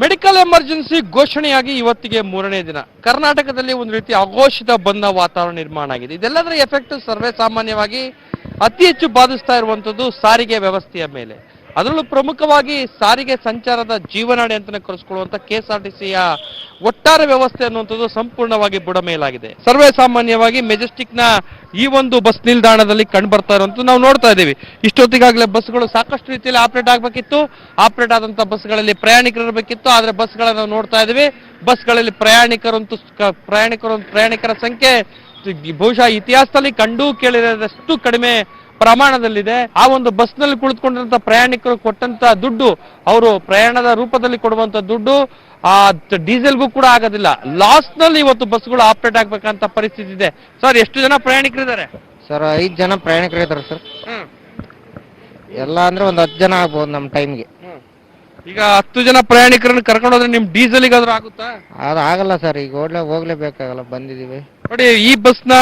ಮೆಡಿಕಲ್ ಎಮರ್ಜೆನ್ಸಿ ಘೋಷಣೆಯಾಗಿ ಇವತ್ತಿಗೆ ಮೂರನೇ ದಿನ. ಕರ್ನಾಟಕದಲ್ಲಿ ಒಂದು ರೀತಿ ಅಘೋಷಿತ ಬಂದ ವಾತಾವರಣ ನಿರ್ಮಾಣ ಆಗಿದೆ. ಇದೆಲ್ಲದರ ಎಫೆಕ್ಟ್ ಸರ್ವೇ ಸಾಮಾನ್ಯವಾಗಿ ಅತಿ ಹೆಚ್ಚು ಬಾಧಿಸ್ತಾ ಇರುವಂಥದ್ದು ಸಾರಿಗೆ ವ್ಯವಸ್ಥೆಯ ಮೇಲೆ. ಅದರಲ್ಲೂ ಪ್ರಮುಖವಾಗಿ ಸಾರಿಗೆ ಸಂಚಾರದ ಜೀವನಾಡಿ ಅಂತಾನೆ ಕರೆಸ್ಕೊಳ್ಳುವಂತ ಕೆಎಸ್ಆರ್ಟಿಸಿಯ ಒಟ್ಟಾರೆ ವ್ಯವಸ್ಥೆ ಅನ್ನುವಂಥದ್ದು ಸಂಪೂರ್ಣವಾಗಿ ಬುಡಮೇಲಾಗಿದೆ. ಸರ್ವೇ ಸಾಮಾನ್ಯವಾಗಿ ಮೆಜೆಸ್ಟಿಕ್ನ ಈ ಒಂದು ಬಸ್ ನಿಲ್ದಾಣದಲ್ಲಿ ಕಂಡು ಬರ್ತಾ ಇರುವಂತ ನಾವು ನೋಡ್ತಾ ಇದ್ದೀವಿ. ಇಷ್ಟೊತ್ತಿಗಾಗಲೇ ಬಸ್ಗಳು ಸಾಕಷ್ಟು ರೀತಿಯಲ್ಲಿ ಆಪರೇಟ್ ಆಗಬೇಕಿತ್ತು. ಆಪರೇಟ್ ಆದಂತ ಬಸ್ಗಳಲ್ಲಿ ಪ್ರಯಾಣಿಕರು ಇರಬೇಕಿತ್ತು. ಆದ್ರೆ ಬಸ್ಗಳನ್ನು ನಾವು ನೋಡ್ತಾ ಇದ್ದೀವಿ. ಬಸ್ಗಳಲ್ಲಿ ಪ್ರಯಾಣಿಕರಂತೂ ಪ್ರಯಾಣಿಕರ ಪ್ರಯಾಣಿಕರು, ಪ್ರಯಾಣಿಕರ ಸಂಖ್ಯೆ ಬಹುಶಃ ಇತಿಹಾಸದಲ್ಲಿ ಕಂಡು ಕೇಳಿರೋದಷ್ಟು ಕಡಿಮೆ ಪ್ರಮಾಣದಲ್ಲಿದೆ. ಆ ಒಂದು ಬಸ್ನಲ್ಲಿ ಕುಳಿತುಕೊಂಡಂತ ಪ್ರಯಾಣಿಕರು ಕೊಟ್ಟಂತ ದುಡ್ಡು, ಅವರು ಪ್ರಯಾಣದ ರೂಪದಲ್ಲಿ ಕೊಡುವಂತ ದುಡ್ಡು ಆ ಡೀಸೆಲ್ಗೂ ಕೂಡ ಆಗೋದಿಲ್ಲ. ಲಾಸ್ನಲ್ಲಿ ಇವತ್ತು ಬಸ್ಗಳು ಆಪರೇಟ್ ಆಗ್ಬೇಕಂತ ಪರಿಸ್ಥಿತಿ ಇದೆ. ಸರ್ ಎಷ್ಟು ಜನ ಪ್ರಯಾಣಿಕರಿದ್ದಾರೆ? ಸರ್ ಐದು ಜನ ಪ್ರಯಾಣಿಕರು ಇದ್ದಾರೆ ಸರ್ ಎಲ್ಲ ಅಂದ್ರೆ ಒಂದು ಹತ್ತು ಜನ ಆಗ್ಬೋದು ನಮ್ಮ ಟೈಮ್ಗೆ. ಈಗ ಹತ್ತು ಜನ ಪ್ರಯಾಣಿಕರನ್ನ ಕರ್ಕೊಂಡು ಹೋದ್ರೆ ನಿಮ್ ಡೀಸೆಲ್ಗಾದ್ರೂ ಆಗುತ್ತಾ? ಅದು ಆಗಲ್ಲ ಸರ್ ಈಗ ಹೋಗ್ಲೇ ಹೋಗ್ಲೇಬೇಕಾಗಲ್ಲ ಬಂದಿದೀವಿ ನೋಡಿ ಈ ಬಸ್ನ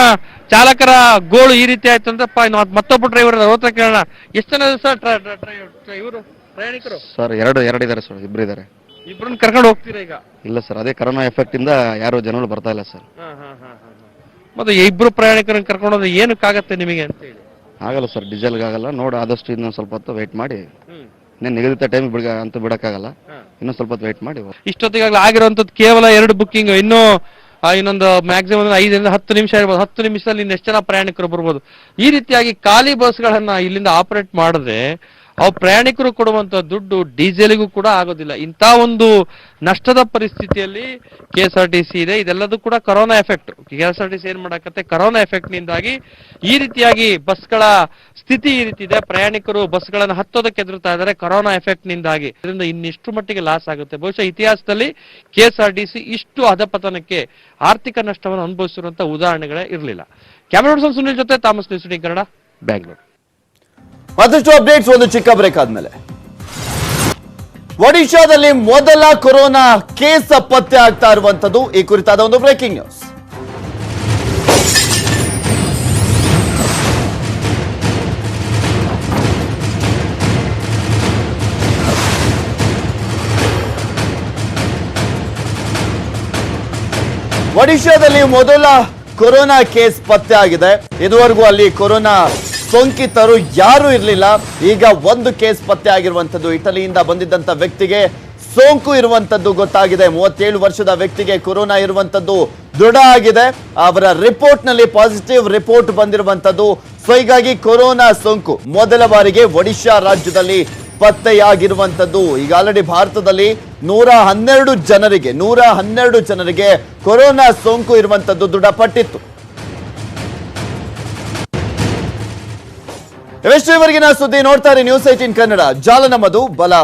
ಚಾಲಕರ ಗೋಳು ಈ ರೀತಿ ಆಯ್ತು ಅಂದ್ರಪ್ಪ ಪ- ಇನ್ನು ಮತ್- ಮತ್ತೊಬ್ಬ ಡ್ರೈವರ್ ಅವ್ರ ಕೇಳೋಣ. ಎಷ್ಟು ಜನ ಸರ್ ಇವರು? ಪ್ರಯಾಣಿಕರು? ಸರ್ ಎರಡು ಎರಡು ಇದ್ದಾರೆ ಸರ್ ಇಬ್ರು ಇದ್ದಾರೆ. ಇಬ್ಬರನ್ನ ಕರ್ಕೊಂಡು ಹೋಗ್ತೀರಾ ಈಗ? ಇಲ್ಲ ಸರ್ ಅದೇ ಕರೋನಾ ಎಫೆಕ್ಟ್ ಇಂದ ಯಾರು ಜನಗಳು ಬರ್ತಾ ಇಲ್ಲ ಸರ್. ಮತ್ತೆ ಇಬ್ರು ಪ್ರಯಾಣಿಕರನ್ನ ಕರ್ಕೊಂಡು ಹೋದ್ರೆ ಏನಕ್ಕಾಗತ್ತೆ ನಿಮಗೆ ಅಂತ ಹೇಳಿ? ಆಗಲ್ಲ ಸರ್ ಡೀಸೆಲ್ಗೆ ಆಗಲ್ಲ ನೋಡಿ ಆದಷ್ಟು ಇನ್ನೊಂದು ಸ್ವಲ್ಪ ಹೊತ್ತು ವೆಯ್ಟ್ ಮಾಡಿ. ಇನ್ನೇನು ನಿಗದಿತ ಟೈಮ್ ಬಿಡ ಅಂತ ಬಿಡಕ್ಕಾಗಲ್ಲ. ಇನ್ನೊಂದು ಸ್ವಲ್ಪ ಹೊತ್ತು ವೆಯ್ಟ್ ಮಾಡಿ. ಇಷ್ಟೊತ್ತಿಗಾಗಲೇ ಆಗಿರುವಂತದ್ದು ಕೇವಲ ಎರಡು ಬುಕ್ಕಿಂಗ್ ಇನ್ನೂ ಆ, ಇನ್ನೊಂದು ಮ್ಯಾಕ್ಸಿಮಮ್ ಅಂದ್ರೆ ಐದರಿಂದ ಹತ್ತು ನಿಮಿಷ ಇರ್ಬೋದು. ಹತ್ತು ನಿಮಿಷದಲ್ಲಿ ಇನ್ನೆಷ್ಟು ಜನ ಪ್ರಯಾಣಿಕರು ಬರ್ಬೋದು. ಈ ರೀತಿಯಾಗಿ ಖಾಲಿ ಬಸ್ಗಳನ್ನ ಇಲ್ಲಿಂದ ಆಪರೇಟ್ ಮಾಡಿದ್ರೆ ಅವು ಪ್ರಯಾಣಿಕರು ಕೊಡುವಂತ ದುಡ್ಡು ಡೀಸೆಲ್ಗೂ ಕೂಡ ಆಗೋದಿಲ್ಲ. ಇಂಥ ಒಂದು ನಷ್ಟದ ಪರಿಸ್ಥಿತಿಯಲ್ಲಿ K S R T C ಇದೆ. ಇದೆಲ್ಲದೂ ಕೂಡ corona effect. K S R T C ಏನ್ ಮಾಡಕತ್ತೆ? ಕರೋನಾ ಎಫೆಕ್ಟ್ ನಿಂದಾಗಿ ಈ ರೀತಿಯಾಗಿ ಬಸ್ಗಳ ಸ್ಥಿತಿ ಈ ರೀತಿ ಇದೆ. ಪ್ರಯಾಣಿಕರು ಬಸ್ಗಳನ್ನು ಹತ್ತೋದಕ್ಕೆ ಎದುರುತ್ತಾ ಇದ್ದಾರೆ. ಕರೋನಾ ಎಫೆಕ್ಟ್ ನಿಂದಾಗಿ ಇದರಿಂದ ಇನ್ನಿಷ್ಟು ಮಟ್ಟಿಗೆ ಲಾಸ್ ಆಗುತ್ತೆ. ಬಹುಶಃ ಇತಿಹಾಸದಲ್ಲಿ K S R T C ಇಷ್ಟು ಅಧಪತನಕ್ಕೆ ಆರ್ಥಿಕ ನಷ್ಟವನ್ನು ಅನುಭವಿಸಿರುವಂತಹ ಉದಾಹರಣೆಗಳೇ ಇರಲಿಲ್ಲ. ಕ್ಯಾಮರಾ ಸುನಿಲ್ ಜೊತೆ ತಾಮಸ್ ನ್ಯೂಸ್ ಕನ್ನಡ ಬ್ಯಾಂಗ್ಳೂರು ಮತ್ತಷ್ಟು ಅಪ್ಡೇಟ್ಸ್ ಒಂದು ಚಿಕ್ಕ ಬ್ರೇಕ್ ಆದ್ಮೇಲೆ. ಒಡಿಶಾದಲ್ಲಿ ಮೊದಲ ಕೊರೋನಾ ಕೇಸ್ ಪತ್ತೆ ಆಗ್ತಾ ಇರುವಂತದ್ದು ಈ ಕುರಿತಾದ ಒಂದು ಬ್ರೇಕಿಂಗ್ ನ್ಯೂಸ್ ಒಡಿಶಾದಲ್ಲಿ ಮೊದಲ ಕೊರೋನಾ ಕೇಸ್ ಪತ್ತೆ ಆಗಿದೆ. ಇದುವರೆಗೂ ಅಲ್ಲಿ ಕೊರೋನಾ ಸೋಂಕಿತರು ಯಾರು ಇರಲಿಲ್ಲ. ಈಗ ಒಂದು ಕೇಸ್ ಪತ್ತೆ ಆಗಿರುವಂಥದ್ದು ಇಟಲಿಯಿಂದ ಬಂದಿದ್ದಂತ ವ್ಯಕ್ತಿಗೆ ಸೋಂಕು ಇರುವಂತದ್ದು ಗೊತ್ತಾಗಿದೆ. ಮೂವತ್ತೇಳು ವರ್ಷದ ವ್ಯಕ್ತಿಗೆ ಕೊರೋನಾ ಇರುವಂತದ್ದು ದೃಢ ಆಗಿದೆ. ಅವರ ರಿಪೋರ್ಟ್ನಲ್ಲಿ ಪಾಸಿಟಿವ್ ರಿಪೋರ್ಟ್ ಬಂದಿರುವಂತದ್ದು ಸೊ ಹೀಗಾಗಿ ಕೊರೋನಾ ಸೋಂಕು ಮೊದಲ ಬಾರಿಗೆ ಒಡಿಶಾ ರಾಜ್ಯದಲ್ಲಿ ಪತ್ತೆಯಾಗಿರುವಂತದ್ದು ಈಗ ಆಲ್ರೆಡಿ ಭಾರತದಲ್ಲಿ ನೂರ ಹನ್ನೆರಡು ಜನರಿಗೆ, ನೂರ ಹನ್ನೆರಡು ಜನರಿಗೆ ಕೊರೋನಾ ಸೋಂಕು ಇರುವಂತದ್ದು ದೃಢಪಟ್ಟಿತ್ತು. ಇವರೆಗಿನ ಸುದ್ದಿ ನೋಡ್ತಾರೆ ನ್ಯೂಸ್ ಏಟೀನ್ ಕನ್ನಡ. ಜಾಲ ನಮ್ಮದು ಬಲ.